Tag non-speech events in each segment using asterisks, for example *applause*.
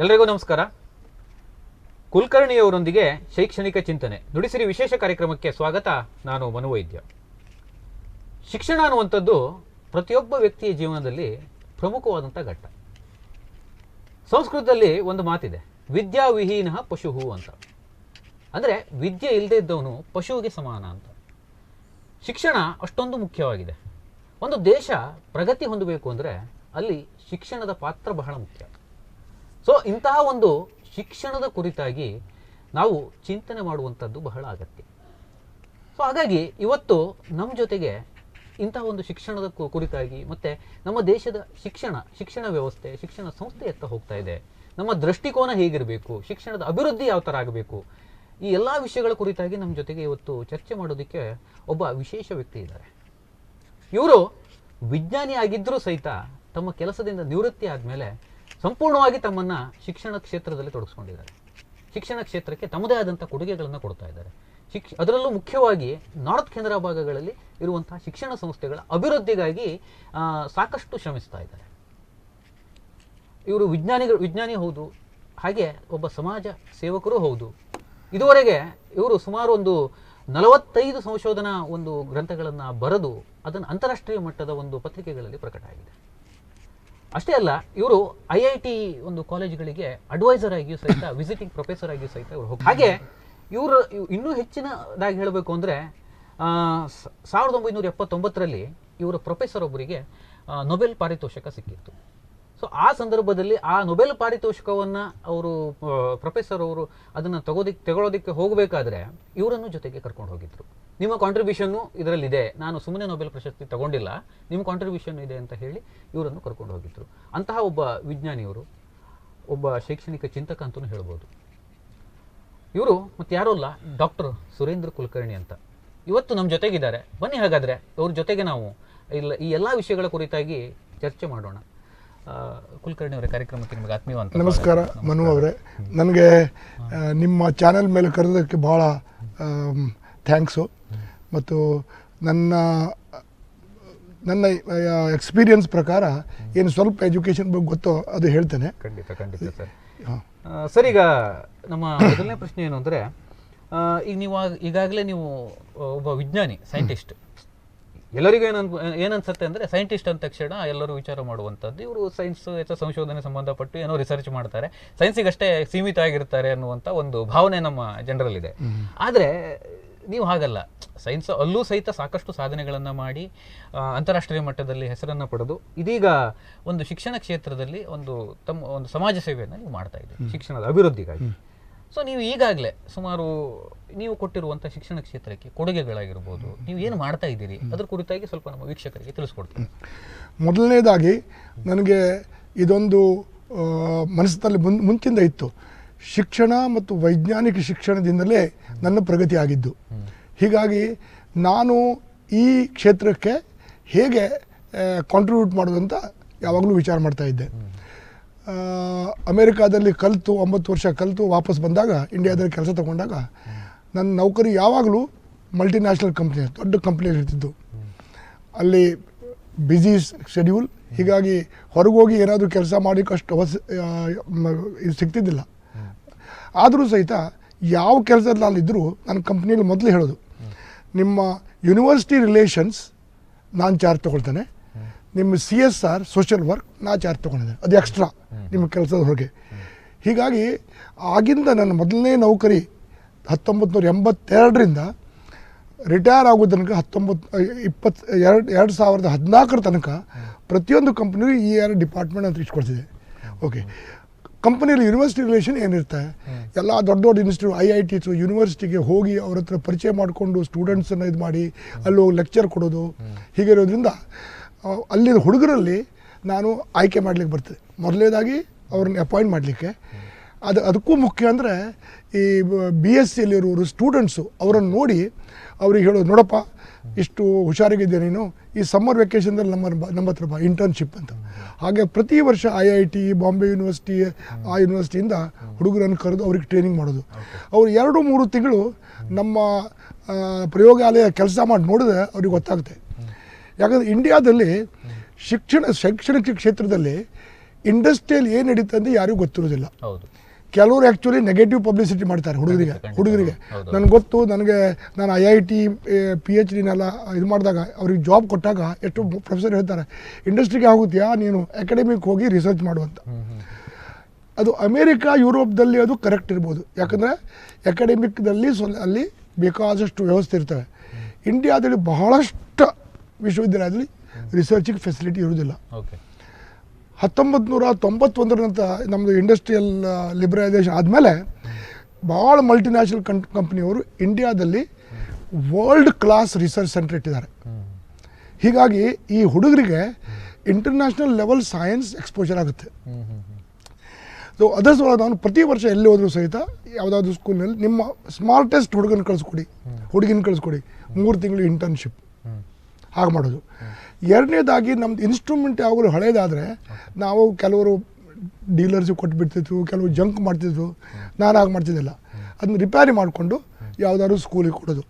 ಎಲ್ರಿಗೂ ನಮಸ್ಕಾರ. ಕುಲಕರ್ಣಿಯವರೊಂದಿಗೆ ಶೈಕ್ಷಣಿಕ ಚಿಂತನೆ. ನುಡಿಸಿರಿ ವಿಶೇಷ ಕಾರ್ಯಕ್ರಮಕ್ಕೆ ಸ್ವಾಗತ. ನಾನು ಮನುವೈದ್ಯ ಶಿಕ್ಷಣ ಅನ್ನುವಂಥದ್ದು ಪ್ರತಿಯೊಬ್ಬ ವ್ಯಕ್ತಿಯ ಜೀವನದಲ್ಲಿ ಪ್ರಮುಖವಾದಂಥ ಘಟ್ಟ. ಸಂಸ್ಕೃತದಲ್ಲಿ ಒಂದು ಮಾತಿದೆ. ವಿದ್ಯಾವಿಹೀನ ಪಶುಹು ಅಂತ. ಅಂದರೆ ವಿದ್ಯೆ ಇಲ್ಲದೆ ಇದ್ದವನು ಪಶುವಿಗೆ ಸಮಾನ ಅಂತ. ಶಿಕ್ಷಣ ಅಷ್ಟೊಂದು ಮುಖ್ಯವಾಗಿದೆ. ಒಂದು ದೇಶ ಪ್ರಗತಿ ಹೊಂದಬೇಕು ಅಂದರೆ ಅಲ್ಲಿ ಶಿಕ್ಷಣದ ಪಾತ್ರ ಬಹಳ ಮುಖ್ಯ. ಸೊ ಇಂತಹ ಒಂದು ಶಿಕ್ಷಣದ ಕುರಿತಾಗಿ ನಾವು ಚಿಂತನೆ ಮಾಡುವಂಥದ್ದು ಬಹಳ ಅಗತ್ಯ. ಸೊ ಹಾಗಾಗಿ ಇವತ್ತು ನಮ್ಮ ಜೊತೆಗೆ ಇಂತಹ ಒಂದು ಶಿಕ್ಷಣದ ಕುರಿತಾಗಿ ಮತ್ತು ನಮ್ಮ ದೇಶದ ಶಿಕ್ಷಣ ಶಿಕ್ಷಣ ವ್ಯವಸ್ಥೆ, ಶಿಕ್ಷಣ ಸಂಸ್ಥೆ ಎತ್ತ ಹೋಗ್ತಾ ಇದೆ. ನಮ್ಮ ದೃಷ್ಟಿಕೋನ ಹೇಗಿರಬೇಕು, ಶಿಕ್ಷಣದ ಅಭಿವೃದ್ಧಿ ಯಾವ ಥರ ಆಗಬೇಕು, ಈ ಎಲ್ಲ ವಿಷಯಗಳ ಕುರಿತಾಗಿ ನಮ್ಮ ಜೊತೆಗೆ ಇವತ್ತು ಚರ್ಚೆ ಮಾಡೋದಕ್ಕೆ ಒಬ್ಬ ವಿಶೇಷ ವ್ಯಕ್ತಿ ಇದ್ದಾರೆ. ಇವರು ವಿಜ್ಞಾನಿ ಆಗಿದ್ದರೂ ಸಹಿತ ತಮ್ಮ ಕೆಲಸದಿಂದ ನಿವೃತ್ತಿ ಆದಮೇಲೆ ಸಂಪೂರ್ಣವಾಗಿ ತಮ್ಮನ್ನು ಶಿಕ್ಷಣ ಕ್ಷೇತ್ರದಲ್ಲಿ ತೊಡಗಿಸ್ಕೊಂಡಿದ್ದಾರೆ. ಶಿಕ್ಷಣ ಕ್ಷೇತ್ರಕ್ಕೆ ತಮ್ಮದೇ ಆದಂಥ ಕೊಡುಗೆಗಳನ್ನು ಕೊಡ್ತಾ ಇದ್ದಾರೆ. ಶಿಕ್ಷ, ಅದರಲ್ಲೂ ಮುಖ್ಯವಾಗಿ ನಾರ್ತ್ ಕೇಂದ್ರ ಭಾಗಗಳಲ್ಲಿ ಇರುವಂತಹ ಶಿಕ್ಷಣ ಸಂಸ್ಥೆಗಳ ಅಭಿವೃದ್ಧಿಗಾಗಿ ಸಾಕಷ್ಟು ಶ್ರಮಿಸ್ತಾ ಇದ್ದಾರೆ. ಇವರು ವಿಜ್ಞಾನಿಗಳು, ವಿಜ್ಞಾನಿ ಹೌದು, ಹಾಗೆ ಒಬ್ಬ ಸಮಾಜ ಸೇವಕರು ಹೌದು. ಇದುವರೆಗೆ ಇವರು ಸುಮಾರು ಒಂದು ನಲವತ್ತೈದು ಸಂಶೋಧನಾ ಒಂದು ಗ್ರಂಥಗಳನ್ನು ಬರೆದು ಅದನ್ನು ಅಂತಾರಾಷ್ಟ್ರೀಯ ಮಟ್ಟದ ಒಂದು ಪತ್ರಿಕೆಗಳಲ್ಲಿ ಪ್ರಕಟ ಆಗಿದೆ ಅಷ್ಟೇ ಅಲ್ಲ, ಇವರು ಐ ಐ ಟಿ ಒಂದು ಕಾಲೇಜುಗಳಿಗೆ ಅಡ್ವೈಸರ್ ಆಗಿಯೂ ಸಹಿತ ವಿಸಿಟಿಂಗ್ ಪ್ರೊಫೆಸರ್ ಆಗಿಯೂ ಸಹಿತ ಇವರು ಹೋಗಿ ಹಾಗೆ ಇವರು ಇನ್ನೂ ಹೆಚ್ಚಿನದಾಗಿ ಹೇಳಬೇಕು ಅಂದರೆ ಸಾವಿರದ ಒಂಬೈನೂರ ಎಪ್ಪತ್ತೊಂಬತ್ತರಲ್ಲಿ ಇವರ ಪ್ರೊಫೆಸರ್ ಒಬ್ಬರಿಗೆ ನೊಬೆಲ್ ಪಾರಿತೋಷಕ ಸಿಕ್ಕಿತ್ತು. ಸೊ ಆ ಸಂದರ್ಭದಲ್ಲಿ ಆ ನೊಬೆಲ್ ಪಾರಿತೋಷಕವನ್ನು ಅವರು ಪ್ರೊಫೆಸರ್ ಅವರು ಅದನ್ನು ತಗೋದಿಕ್ಕೆ ತಗೊಳ್ಳೋದಕ್ಕೆ ಹೋಗಬೇಕಾದ್ರೆ ಇವರನ್ನು ಜೊತೆಗೆ ಕರ್ಕೊಂಡು ಹೋಗಿದ್ರು. ನಿಮ್ಮ ಕಾಂಟ್ರಿಬ್ಯೂಷನ್ನು ಇದರಲ್ಲಿದೆ. ನಾನು ಸುಮ್ಮನೆ ನೊಬೆಲ್ ಪ್ರಶಸ್ತಿ ತಗೊಂಡಿಲ್ಲ. ನಿಮ್ಮ ಕಾಂಟ್ರಿಬ್ಯೂಷನ್ ಇದೆ ಅಂತ ಹೇಳಿ ಇವರನ್ನು ಕರ್ಕೊಂಡು ಹೋಗಿದ್ರು. ಅಂತಹ ಒಬ್ಬ ವಿಜ್ಞಾನಿಯವರು ಒಬ್ಬ ಶೈಕ್ಷಣಿಕ ಚಿಂತಕ ಅಂತಲೂ ಹೇಳ್ಬೋದು. ಇವರು ಮತ್ತೆ ಯಾರೂ ಅಲ್ಲ ಡಾಕ್ಟರ್ ಸುರೇಂದ್ರ ಕುಲಕರ್ಣಿ ಅಂತ. ಇವತ್ತು ನಮ್ಮ ಜೊತೆಗಿದ್ದಾರೆ. ಬನ್ನಿ ಹಾಗಾದರೆ ಅವ್ರ ಜೊತೆಗೆ ನಾವು ಇಲ್ಲ ಈ ಎಲ್ಲ ವಿಷಯಗಳ ಕುರಿತಾಗಿ ಚರ್ಚೆ ಮಾಡೋಣ. ಕುಲಕರ್ಣಿ ಅವರ ಕಾರ್ಯಕ್ರಮಕ್ಕೆ ನಿಮಗೆ ಆತ್ಮೀಯವಂತ ನಮಸ್ಕಾರ ಮನು ಅವರೇ. ನನಗೆ ನಿಮ್ಮ ಚಾನೆಲ್ ಮೇಲೆ ಕರೆದಕ್ಕೆ ಭಾಳ ಥ್ಯಾಂಕ್ಸು. ಮತ್ತು ನನ್ನ ನನ್ನ ಎಕ್ಸ್ಪೀರಿಯನ್ಸ್ ಪ್ರಕಾರ ಏನು ಸ್ವಲ್ಪ ಎಜುಕೇಷನ್ ಬಗ್ಗೆ ಗೊತ್ತೋ ಅದು ಹೇಳ್ತೇನೆ. ಖಂಡಿತ ಖಂಡಿತ ಸರ್. ಸರ್ ಈಗ ನಮ್ಮ ಮೊದಲನೇ ಪ್ರಶ್ನೆ ಏನು ಅಂದರೆ ಈಗ ನೀವು ಈಗಾಗಲೇ ನೀವು ಒಬ್ಬ ವಿಜ್ಞಾನಿ ಸೈಂಟಿಸ್ಟ್ ಎಲ್ಲರಿಗೂ ಏನನ್ ಏನನ್ಸುತ್ತೆ ಅಂದರೆ ಸೈಂಟಿಸ್ಟ್ ಅಂದ ತಕ್ಷಣ ಎಲ್ಲರೂ ವಿಚಾರ ಮಾಡುವಂಥದ್ದು ಇವರು ಸೈನ್ಸ್ ಅಥವಾ ಸಂಶೋಧನೆ ಸಂಬಂಧಪಟ್ಟು ಏನೋ ರಿಸರ್ಚ್ ಮಾಡ್ತಾರೆ. ಸೈನ್ಸಿಗಷ್ಟೇ ಸೀಮಿತ ಆಗಿರ್ತಾರೆ ಅನ್ನುವಂಥ ಒಂದು ಭಾವನೆ ನಮ್ಮ ಜನರಲ್ಲಿದೆ. ಆದರೆ ನೀವು ಹಾಗಲ್ಲ. ಸೈನ್ಸ್ ಅಲ್ಲೂ ಸಹಿತ ಸಾಕಷ್ಟು ಸಾಧನೆಗಳನ್ನು ಮಾಡಿ ಅಂತಾರಾಷ್ಟ್ರೀಯ ಮಟ್ಟದಲ್ಲಿ ಹೆಸರನ್ನು ಪಡೆದು ಇದೀಗ ಒಂದು ಶಿಕ್ಷಣ ಕ್ಷೇತ್ರದಲ್ಲಿ ಒಂದು ತಮ್ಮ ಒಂದು ಸಮಾಜ ಸೇವೆಯನ್ನು ನೀವು ಮಾಡ್ತಾ ಇದ್ದೀರಿ ಶಿಕ್ಷಣದ ಅಭಿವೃದ್ಧಿಗಾಗಿ. ಸೊ ನೀವು ಈಗಾಗಲೇ ಸುಮಾರು ನೀವು ಕೊಟ್ಟಿರುವಂಥ ಶಿಕ್ಷಣ ಕ್ಷೇತ್ರಕ್ಕೆ ಕೊಡುಗೆಗಳಾಗಿರ್ಬೋದು ನೀವು ಏನು ಮಾಡ್ತಾ ಇದ್ದೀರಿ ಅದ್ರ ಕುರಿತಾಗಿ ಸ್ವಲ್ಪ ನಮ್ಮ ವೀಕ್ಷಕರಿಗೆ ತಿಳಿಸ್ಕೊಡ್ತೀನಿ. ಮೊದಲನೇದಾಗಿ ನನಗೆ ಇದೊಂದು ಮನಸ್ಸಿನಲ್ಲಿ ಮುನ್ ಮುಂಚಿಂದ ಇತ್ತು. ಶಿಕ್ಷಣ ಮತ್ತು ವೈಜ್ಞಾನಿಕ ಶಿಕ್ಷಣದಿಂದಲೇ ನನ್ನ ಪ್ರಗತಿ ಆಗಿದ್ದು ಹೀಗಾಗಿ ನಾನು ಈ ಕ್ಷೇತ್ರಕ್ಕೆ ಹೇಗೆ ಕಾಂಟ್ರಿಬ್ಯೂಟ್ ಮಾಡೋದು ಅಂತ ಯಾವಾಗಲೂ ವಿಚಾರ ಮಾಡ್ತಾ ಇದ್ದೆ. ಅಮೇರಿಕಾದಲ್ಲಿ ಕಲಿತು ಒಂಬತ್ತು ವರ್ಷ ಕಲಿತು ವಾಪಸ್ ಬಂದಾಗ ಇಂಡಿಯಾದಲ್ಲಿ ಕೆಲಸ ತಗೊಂಡಾಗ ನನ್ನ ನೌಕರಿ ಯಾವಾಗಲೂ ಮಲ್ಟಿನ್ಯಾಷನಲ್ ಕಂಪ್ನಿ ದೊಡ್ಡ ಕಂಪ್ನಿಯಲ್ಲಿ ಇರ್ತಿದ್ದು ಅಲ್ಲಿ ಬ್ಯುಸಿ ಶೆಡ್ಯೂಲ್ ಹೀಗಾಗಿ ಹೊರಗೋಗಿ ಏನಾದರೂ ಕೆಲಸ ಮಾಡಲಿಕ್ಕೆ ಅಷ್ಟು ಅವಶ್ಯ ಆ, ಇದು ಸಿಗ್ತಿದ್ದಿಲ್ಲ. ಆದರೂ ಸಹಿತ ಯಾವ ಕೆಲಸದಲ್ಲಿ ಅಲ್ಲಿದ್ದರೂ ನನ್ನ ಕಂಪ್ನಿಯಲ್ಲಿ ಮೊದಲು ಹೇಳೋದು. ನಿಮ್ಮ ಯೂನಿವರ್ಸಿಟಿ ರಿಲೇಷನ್ಸ್ ನಾನು ಚಾರ್ಜ್ ತೊಗೊಳ್ತೇನೆ. ನಿಮ್ಮ C S R social work ನಾ ಚಾರ್ಜ್ ತೊಗೊಂಡಿದ್ದೇನೆ ಅದು ಎಕ್ಸ್ಟ್ರಾ ನಿಮ್ಮ ಕೆಲಸದ ಹೊರಗೆ. ಹೀಗಾಗಿ ಆಗಿಂದ ನನ್ನ ಮೊದಲನೇ ನೌಕರಿ ಹತ್ತೊಂಬತ್ತು ನೂರ ಎಂಬತ್ತೆರಡರಿಂದ ರಿಟೈರ್ ಆಗೋ ತನಕ ಹತ್ತೊಂಬತ್ತು ಇಪ್ಪತ್ತು ಎರಡು ಎರಡು ಸಾವಿರದ ಹದಿನಾಲ್ಕರ ತನಕ ಪ್ರತಿಯೊಂದು ಕಂಪ್ನಿಗೂ ಈ ಎರಡು ಡಿಪಾರ್ಟ್ಮೆಂಟ್ ಅಂತ ಇಟ್ಕೊಳ್ತಿದೆ. ಓಕೆ. ಕಂಪನಿಯಲ್ಲಿ ಯೂನಿವರ್ಸಿಟಿ ರಿಲೇಷನ್ ಏನಿರುತ್ತೆ? ಎಲ್ಲ ದೊಡ್ಡ ದೊಡ್ಡ ಇನ್ಸ್ಟಿಟ್ಯೂಟ್ ಐ ಐ ಟಿಸು ಯೂನಿವರ್ಸಿಟಿಗೆ ಹೋಗಿ ಅವ್ರ ಹತ್ರ ಪರಿಚಯ ಮಾಡಿಕೊಂಡು ಸ್ಟೂಡೆಂಟ್ಸನ್ನು ಇದು ಮಾಡಿ ಅಲ್ಲಿ ಹೋಗಿ ಲೆಕ್ಚರ್ ಕೊಡೋದು. ಹೀಗಿರೋದ್ರಿಂದ ಅಲ್ಲಿನ ಹುಡುಗರಲ್ಲಿ ನಾನು ಆಯ್ಕೆ ಮಾಡಲಿಕ್ಕೆ ಬರ್ತದೆ. ಮೊದಲನೇದಾಗಿ ಅವ್ರನ್ನ ಅಪಾಯಿಂಟ್ ಮಾಡಲಿಕ್ಕೆ. ಅದು ಅದಕ್ಕೂ ಮುಖ್ಯ ಅಂದರೆ ಈ ಬಿ ಎಸ್ ಸಿಯಲ್ಲಿರೋರು ಸ್ಟೂಡೆಂಟ್ಸು ಅವರನ್ನು ನೋಡಿ ಅವ್ರಿಗೆ ಹೇಳೋದು, ನೋಡಪ್ಪ, ಇಷ್ಟು ಹುಷಾರಾಗಿದ್ದೆ ನೀನು, ಈ ಸಮ್ಮರ್ ವೆಕೇಷನ್ದಲ್ಲಿ ನಮ್ಮ ನಮ್ಮ ಹತ್ರ ಬಾ ಇಂಟರ್ನ್ಶಿಪ್ ಅಂತ. ಹಾಗೆ ಪ್ರತಿ ವರ್ಷ I I T Bombay university ಆ ಯೂನಿವರ್ಸಿಟಿಯಿಂದ ಹುಡುಗರನ್ನು ಕರೆದು ಅವ್ರಿಗೆ ಟ್ರೈನಿಂಗ್ ಮಾಡೋದು. ಅವರು ಎರಡು, ಮೂರು ತಿಂಗಳು ನಮ್ಮ ಪ್ರಯೋಗಾಲಯ ಕೆಲಸ ಮಾಡಿ ನೋಡಿದ್ರೆ ಅವ್ರಿಗೆ ಗೊತ್ತಾಗುತ್ತೆ. ಯಾಕಂದರೆ ಇಂಡಿಯಾದಲ್ಲಿ ಶಿಕ್ಷಣ, ಶೈಕ್ಷಣಿಕ ಕ್ಷೇತ್ರದಲ್ಲಿ ಇಂಡಸ್ಟ್ರಿಯಲ್ಲಿ ಏನು ನಡೀತದೆ ಯಾರಿಗೂ ಗೊತ್ತಿರೋದಿಲ್ಲ. ಹೌದು. ಕೆಲವರು ಆ್ಯಕ್ಚುಲಿ ನೆಗೆಟಿವ್ ಪಬ್ಲಿಸಿಟಿ ಮಾಡ್ತಾರೆ ಹುಡುಗರಿಗೆ ಹುಡುಗರಿಗೆ. ನನಗೆ ಗೊತ್ತು ನನಗೆ ನಾನು I I T P H ಡಿನೆಲ್ಲ ಇದು ಮಾಡಿದಾಗ ಅವ್ರಿಗೆ ಜಾಬ್ ಕೊಟ್ಟಾಗ ಎಷ್ಟು ಪ್ರೊಫೆಸರ್ ಹೇಳ್ತಾರೆ ಇಂಡಸ್ಟ್ರಿಗೆ ಆಗುತ್ತೀಯಾ ನೀನು ಅಕಾಡೆಮಿಗೆ ಹೋಗಿ ರಿಸರ್ಚ್ ಮಾಡುವಂತ ಅದು ಅಮೇರಿಕಾ ಯುರೋಪ್ದಲ್ಲಿ ಅದು ಕರೆಕ್ಟ್ ಇರ್ಬೋದು. ಯಾಕಂದರೆ ಅಕಾಡೆಮಿಕ್ದಲ್ಲಿ ಸೊ ಅಲ್ಲಿ ಬೇಕಾದಷ್ಟು ವ್ಯವಸ್ಥೆ ಇರ್ತವೆ. ಇಂಡಿಯಾದಲ್ಲಿ ಬಹಳಷ್ಟು ವಿಶ್ವವಿದ್ಯಾಲಯದಲ್ಲಿ ರಿಸರ್ಚಿಗೆ ಫೆಸಿಲಿಟಿ ಇರೋದಿಲ್ಲ ಓಕೆ ಹತ್ತೊಂಬತ್ತು ನೂರ ತೊಂಬತ್ತೊಂದರಂತ ನಮ್ಮದು ಇಂಡಸ್ಟ್ರಿಯಲ್ ಲಿಬರಲೈಸೇಷನ್ ಆದಮೇಲೆ ಭಾಳ ಮಲ್ಟಿನ್ಯಾಷನಲ್ ಕಂ ಕಂಪ್ನಿಯವರು ಇಂಡಿಯಾದಲ್ಲಿ ವರ್ಲ್ಡ್ ಕ್ಲಾಸ್ ರಿಸರ್ಚ್ ಸೆಂಟರ್ ಇಟ್ಟಿದ್ದಾರೆ. ಹೀಗಾಗಿ ಈ ಹುಡುಗರಿಗೆ ಇಂಟರ್ನ್ಯಾಷನಲ್ ಲೆವೆಲ್ ಸೈನ್ಸ್ ಎಕ್ಸ್ಪೋಜರ್ ಆಗುತ್ತೆ. ಸೊ ಅದರ ಸಲುವಾಗಿ ನಾನು ಪ್ರತಿ ವರ್ಷ ಎಲ್ಲಿ ಹೋದರೂ ಸಹಿತ ಯಾವುದಾದ್ರು ಸ್ಕೂಲ್ನಲ್ಲಿ ನಿಮ್ಮ ಸ್ಮಾರ್ಟೆಸ್ಟ್ ಹುಡುಗನ ಕಳಿಸ್ಕೊಡಿ. ಹುಡುಗಿನ ಕಳಿಸ್ಕೊಡಿ. ಮೂರು ತಿಂಗಳು ಇಂಟರ್ನ್ಶಿಪ್ ಹಾಗೆ ಮಾಡೋದು. ಎರಡನೇದಾಗಿ ನಮ್ದು ಇನ್ಸ್ಟ್ರೂಮೆಂಟ್ ಯಾವಾಗಲೂ ಹಳೇದಾದರೆ ನಾವು ಕೆಲವರು ಡೀಲರ್ಸಿಗೆ ಕೊಟ್ಬಿಡ್ತಿದ್ರು ಕೆಲವು ಜಂಕ್ ಮಾಡ್ತಿದ್ವು ನಾನು ಹಾಗೆ ಮಾಡ್ತಿದ್ದಿಲ್ಲ. ಅದನ್ನ ರಿಪೇರಿ ಮಾಡಿಕೊಂಡು ಯಾವುದಾದ್ರು ಸ್ಕೂಲಿಗೆ ಕೊಡೋದು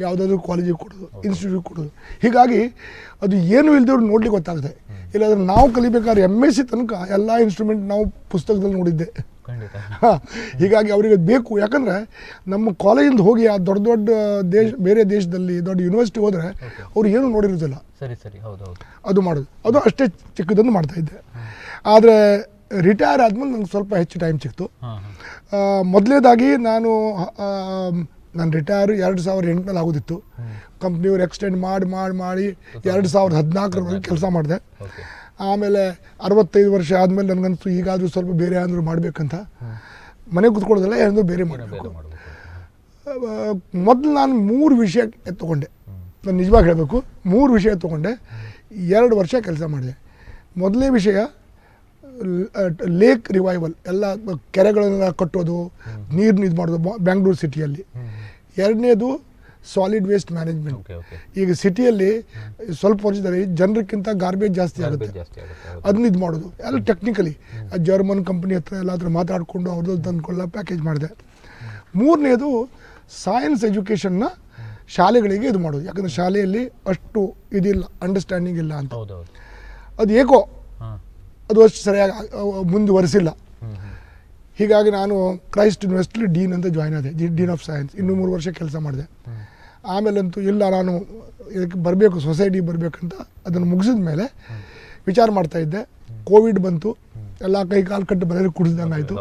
ಯಾವುದಾದ್ರು ಕಾಲೇಜಿಗೆ ಕೊಡೋದು ಇನ್ಸ್ಟಿಟ್ಯೂಟ್ ಕೊಡೋದು. ಹೀಗಾಗಿ ಅದು ಏನು ಇಲ್ದವ್ರು ನೋಡ್ಲಿಕ್ಕೆ ಗೊತ್ತಾಗುತ್ತೆ ಇಲ್ಲಾಂದ್ರೆ ನಾವು ಕಲಿಬೇಕಾದ್ರೆ ಎಂ ಎಸ್ ಸಿ ತನಕ ಎಲ್ಲ ಇನ್ಸ್ಟ್ರೂಮೆಂಟ್ ನಾವು ಪುಸ್ತಕದಲ್ಲಿ ನೋಡಿದ್ದೆ. ಖಂಡಿತ ಹೀಗಾಗಿ ಅವರಿಗೆ ಬೇಕು. ಯಾಕಂದ್ರೆ ನಮ್ಮ ಕಾಲೇಜಿಂದ ಹೋಗಿ ಆ ದೊಡ್ಡ ದೊಡ್ಡ ದೇಶ ಬೇರೆ ದೇಶದಲ್ಲಿ ದೊಡ್ಡ ಯೂನಿವರ್ಸಿಟಿ ಹೋದರೆ ಅವ್ರು ಏನೂ ನೋಡಿರೋದಿಲ್ಲ. ಸರಿ ಸರಿ. ಹೌದು ಹೌದು. ಅದು ಮಾಡೋದು. ಅದು ಅಷ್ಟೇ ಚಿಕ್ಕದನ್ನು ಮಾಡ್ತಾ ಇದ್ದೆ. ಆದರೆ ರಿಟೈರ್ ಆದ್ಮೇಲೆ ನಂಗೆ ಸ್ವಲ್ಪ ಹೆಚ್ಚು ಟೈಮ್ ಸಿಕ್ತು. ಮೊದಲೇದಾಗಿ ನಾನು ನಾನು ರಿಟೈರ್ ಎರಡು ಸಾವಿರದ ಎಂಟರಲ್ಲಿ ಆಗೋದಿತ್ತು. ಕಂಪ್ನಿಯವ್ರು ಎಕ್ಸ್ಟೆಂಡ್ ಮಾಡಿ ಮಾಡಿ ಮಾಡಿ ಎರಡು ಸಾವಿರದ ಹದಿನಾಲ್ಕರ ಕೆಲಸ ಮಾಡಿದೆ. ಆಮೇಲೆ ಅರವತ್ತೈದು ವರ್ಷ ಆದಮೇಲೆ ನನಗಂತೂ ಈಗಾದರೂ ಸ್ವಲ್ಪ ಬೇರೆ ಏನಾದರೂ ಮಾಡಬೇಕಂತ. ಮನೆ ಕೂತ್ಕೊಳ್ಳೋದಲ್ಲ ಏನಾದರೂ ಬೇರೆ ಮಾಡಬೇಕು. ಮೊದಲು ನಾನು ಮೂರು ವಿಷಯ ತೊಗೊಂಡೆ ನಾನು ನಿಜವಾಗಿ ಹೇಳಬೇಕು ಮೂರು ವಿಷಯ ತೊಗೊಂಡೆ ಎರಡು ವರ್ಷ ಕೆಲಸ ಮಾಡಿದೆ. ಮೊದಲನೇ ವಿಷಯ ಲೇಕ್ ರಿವೈವಲ್ ಎಲ್ಲ ಕೆರೆಗಳನ್ನೆಲ್ಲ ಕಟ್ಟೋದು ನೀರನ್ನ ಇದು ಮಾಡೋದು ಬ್ಯಾಂಗ್ಳೂರು ಸಿಟಿಯಲ್ಲಿ. ಎರಡನೇದು ಸಾಲಿಡ್ ವೇಸ್ಟ್ ಮ್ಯಾನೇಜ್ಮೆಂಟ್ ಈಗ ಸಿಟಿಯಲ್ಲಿ ಸ್ವಲ್ಪ ವರ್ಷದಲ್ಲಿ ಜನರಕ್ಕಿಂತ ಗಾರ್ಬೇಜ್ ಜಾಸ್ತಿ ಆಗುತ್ತೆ. ಅದನ್ನ ಇದು ಮಾಡೋದು. ಎಲ್ಲ ಟೆಕ್ನಿಕಲಿ ಜರ್ಮನ್ ಕಂಪ್ನಿ ಹತ್ರ ಎಲ್ಲ ಹತ್ರ ಮಾತಾಡಿಕೊಂಡು ಅವ್ರದ್ದು ತಂದ್ಕೊಳ್ಳ ಪ್ಯಾಕೇಜ್ ಮಾಡಿದೆ. ಮೂರನೇದು ಸೈನ್ಸ್ ಎಜುಕೇಷನ್ನ ಶಾಲೆಗಳಿಗೆ ಇದು ಮಾಡೋದು. ಯಾಕಂದರೆ ಶಾಲೆಯಲ್ಲಿ ಅಷ್ಟು ಇದಿಲ್ಲ ಅಂಡರ್ಸ್ಟ್ಯಾಂಡಿಂಗ್ ಇಲ್ಲ ಅಂತ. ಅದು ಏಕೋ ಅದು ಅಷ್ಟು ಸರಿಯಾಗಿ ಮುಂದುವರೆಸಿಲ್ಲ. ಹೀಗಾಗಿ ನಾನು ಕ್ರೈಸ್ಟ್ ಯೂನಿವರ್ಸಿಟಿ ಡೀನ್ ಅಂತ ಜಾಯ್ನ್ ಆದೆ. ಡೀನ್ ಆಫ್ ಸೈನ್ಸ್ ಇನ್ನೂ ಮೂರು ವರ್ಷ ಕೆಲಸ ಮಾಡಿದೆ. ಆಮೇಲಂತೂ ಇಲ್ಲ ನಾನು ಇದಕ್ಕೆ ಬರಬೇಕು ಸೊಸೈಟಿ ಬರಬೇಕಂತ ಅದನ್ನು ಮುಗಿಸಿದ ಮೇಲೆ ವಿಚಾರ ಮಾಡ್ತಾ ಇದ್ದೆ. ಕೋವಿಡ್ ಬಂತು ಎಲ್ಲ ಕೈ ಕಾಲು ಕಟ್ಟು ಬರೆದು ಕುಡಿಸ್ದಂಗೆ ಆಯಿತು.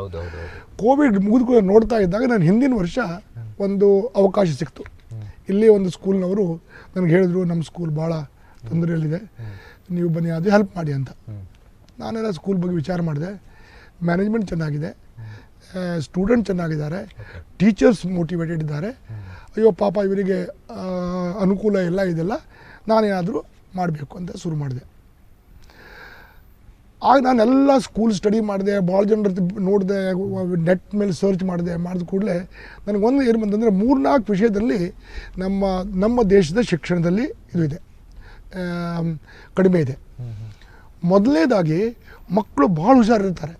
ಕೋವಿಡ್ ಮುಗಿದು ನೋಡ್ತಾ ಇದ್ದಾಗ ನಾನು ಹಿಂದಿನ ವರ್ಷ ಒಂದು ಅವಕಾಶ ಸಿಕ್ತು. ಇಲ್ಲಿ ಒಂದು ಸ್ಕೂಲ್ನವರು ನನಗೆ ಹೇಳಿದ್ರು ನಮ್ಮ ಸ್ಕೂಲ್ ಭಾಳ ತೊಂದರೆಯಲ್ಲಿದೆ. ನೀವು ಬನ್ನಿ ಅದು ಹೆಲ್ಪ್ ಮಾಡಿ ಅಂತ. ನಾನೆಲ್ಲ ಸ್ಕೂಲ್ ಬಗ್ಗೆ ವಿಚಾರ ಮಾಡಿದೆ. ಮ್ಯಾನೇಜ್ಮೆಂಟ್ ಚೆನ್ನಾಗಿದೆ. ಸ್ಟೂಡೆಂಟ್ ಚೆನ್ನಾಗಿದ್ದಾರೆ. ಟೀಚರ್ಸ್ ಮೋಟಿವೇಟೆಡ್ ಇದ್ದಾರೆ. ಅಯ್ಯೋ ಪಾಪ ಇವರಿಗೆ ಅನುಕೂಲ ಎಲ್ಲ ಇದೆಲ್ಲ ನಾನೇನಾದರೂ ಮಾಡಬೇಕು ಅಂತ ಶುರು ಮಾಡಿದೆ. ಆಗ ನಾನೆಲ್ಲ ಸ್ಕೂಲ್ ಸ್ಟಡಿ ಮಾಡಿದೆ ಭಾಳ ಜನರ ನೋಡಿದೆ ನೆಟ್ ಮೇಲೆ ಸರ್ಚ್ ಮಾಡಿದೆ ಮಾಡಿದ ಕೂಡಲೇ ನನಗೆ ಒಂದು ಏನು ಬಂತಂದರೆ ಮೂರ್ನಾಲ್ಕು ವಿಷಯದಲ್ಲಿ ನಮ್ಮ ನಮ್ಮ ದೇಶದ ಶಿಕ್ಷಣದಲ್ಲಿ ಇದು ಇದೆ. ಕಡಿಮೆ ಇದೆ. ಮೊದಲನೇದಾಗಿ ಮಕ್ಕಳು ಭಾಳ ಹುಷಾರಿರ್ತಾರೆ.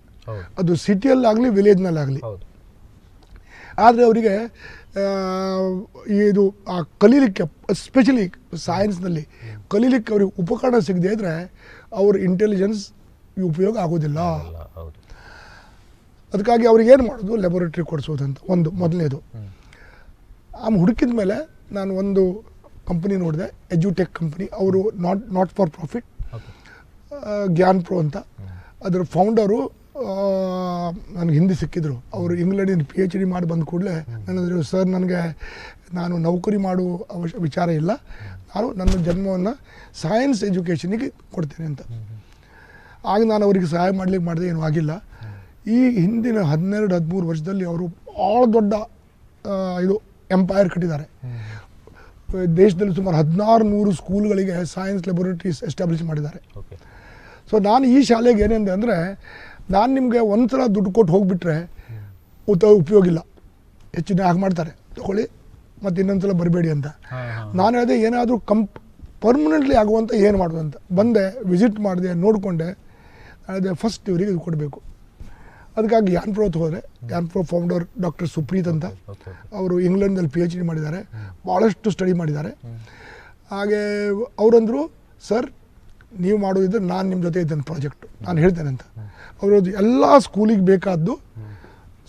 ಅದು ಸಿಟಿಯಲ್ಲಾಗಲಿ ವಿಲೇಜ್ನಲ್ಲಾಗಲಿ ಆದರೆ ಅವರಿಗೆ ಇದು ಆ ಕಲೀಲಿಕ್ಕೆ ಎಸ್ಪೆಷಲಿ ಸೈನ್ಸ್ನಲ್ಲಿ ಕಲೀಲಿಕ್ಕೆ ಅವ್ರಿಗೆ ಉಪಕರಣ ಸಿಗದೆ ಇದ್ದರೆ ಅವ್ರ ಇಂಟೆಲಿಜೆನ್ಸ್ ಉಪಯೋಗ ಆಗೋದಿಲ್ಲ. ಅದಕ್ಕಾಗಿ ಅವ್ರಿಗೆ ಏನು ಮಾಡೋದು? ಲ್ಯಾಬೊರೇಟ್ರಿ ಕೊಡಿಸೋದಂತ ಒಂದು ಮೊದಲನೇದು. ಆಮೇಲೆ ಹುಡುಕಿದ ಮೇಲೆ ನಾನು ಒಂದು ಕಂಪ್ನಿ ನೋಡಿದೆ ಎಜುಟೆಕ್ ಕಂಪ್ನಿ ಅವರು not not for profit Gyan pro ಅಂತ. ಅದರ ಫೌಂಡರು ನನಗೆ ಹಿಂದೆ ಸಿಕ್ಕಿದ್ರು. ಅವರು ಇಂಗ್ಲೆಂಡಿನ ಪಿ ಎಚ್ ಡಿ ಮಾಡಿ ಬಂದ ಕೂಡಲೇ ನನ್ನದ್ರು ಸರ್ ನನಗೆ ನಾನು ನೌಕರಿ ಮಾಡುವ ಅವಶ್ಯ ವಿಚಾರ ಇಲ್ಲ. ನಾನು ನನ್ನ ಜನ್ಮವನ್ನು ಸೈನ್ಸ್ ಎಜುಕೇಷನಿಗೆ ಕೊಡ್ತೇನೆ ಅಂತ. ಆಗ ನಾನು ಅವರಿಗೆ ಸಹಾಯ ಮಾಡಲಿಕ್ಕೆ ಮಾಡಿದೆ ಏನೂ ಆಗಿಲ್ಲ. ಈ ಹಿಂದಿನ ಹನ್ನೆರಡು ಹದಿಮೂರು ವರ್ಷದಲ್ಲಿ ಅವರು ಭಾಳ ದೊಡ್ಡ ಇದು ಎಂಪೈರ್ ಕಟ್ಟಿದ್ದಾರೆ. ದೇಶದಲ್ಲಿ ಸುಮಾರು ಹದಿನಾರು ನೂರು ಸ್ಕೂಲ್ಗಳಿಗೆ ಸೈನ್ಸ್ ಲ್ಯಾಬೊರೇಟರೀಸ್ ಎಸ್ಟಾಬ್ಲಿಷ್ ಮಾಡಿದ್ದಾರೆ. ಸೊ ನಾನು ಈ ಶಾಲೆಗೆ ಏನೆಂದೆ ಅಂದರೆ ನಾನು ನಿಮಗೆ ಒಂದು ಸಲ ದುಡ್ಡು ಕೊಟ್ಟು ಹೋಗಿಬಿಟ್ರೆ ಉತ ಉಪಯೋಗ ಇಲ್ಲ. ಹೆಚ್ಚಿನ ಹಾಗೆ ಮಾಡ್ತಾರೆ. ತಗೊಳ್ಳಿ ಮತ್ತು ಇನ್ನೊಂದು ಸಲ ಬರಬೇಡಿ ಅಂತ. ನಾನು ಹೇಳಿದೆ ಏನಾದರೂ ಕಂಪ್ ಪರ್ಮನೆಂಟ್ಲಿ ಆಗುವಂಥ ಏನು ಮಾಡೋದು ಅಂತ. ಬಂದೆ ವಿಸಿಟ್ ಮಾಡಿದೆ ನೋಡಿಕೊಂಡೆ. ಅದೇ ಫಸ್ಟ್ ಇವರಿಗೆ ಇದು ಕೊಡಬೇಕು. ಅದಕ್ಕಾಗಿ ಯಾನ್ ಪ್ರೋತ್ ಹೋದರೆ ಯಾನ್ ಪ್ರೋ ಫೌಂಡರ್ ಡಾಕ್ಟರ್ ಸುಪ್ರೀತ್ ಅಂತ. ಅವರು ಇಂಗ್ಲೆಂಡ್ನಲ್ಲಿ ಪಿ ಎಚ್ ಡಿ ಮಾಡಿದ್ದಾರೆ. ಭಾಳಷ್ಟು ಸ್ಟಡಿ ಮಾಡಿದ್ದಾರೆ. ಹಾಗೆ ಅವರಂದರು ಸರ್ ನೀವು ಮಾಡೋದಿದ್ರೆ ನಾನು ನಿಮ್ಮ ಜೊತೆ ಇದ್ದೇನೆ ಪ್ರಾಜೆಕ್ಟು ನಾನು ಹೇಳ್ತೇನೆ ಅಂತ. ಅವರು ಎಲ್ಲ ಸ್ಕೂಲಿಗೆ ಬೇಕಾದ್ದು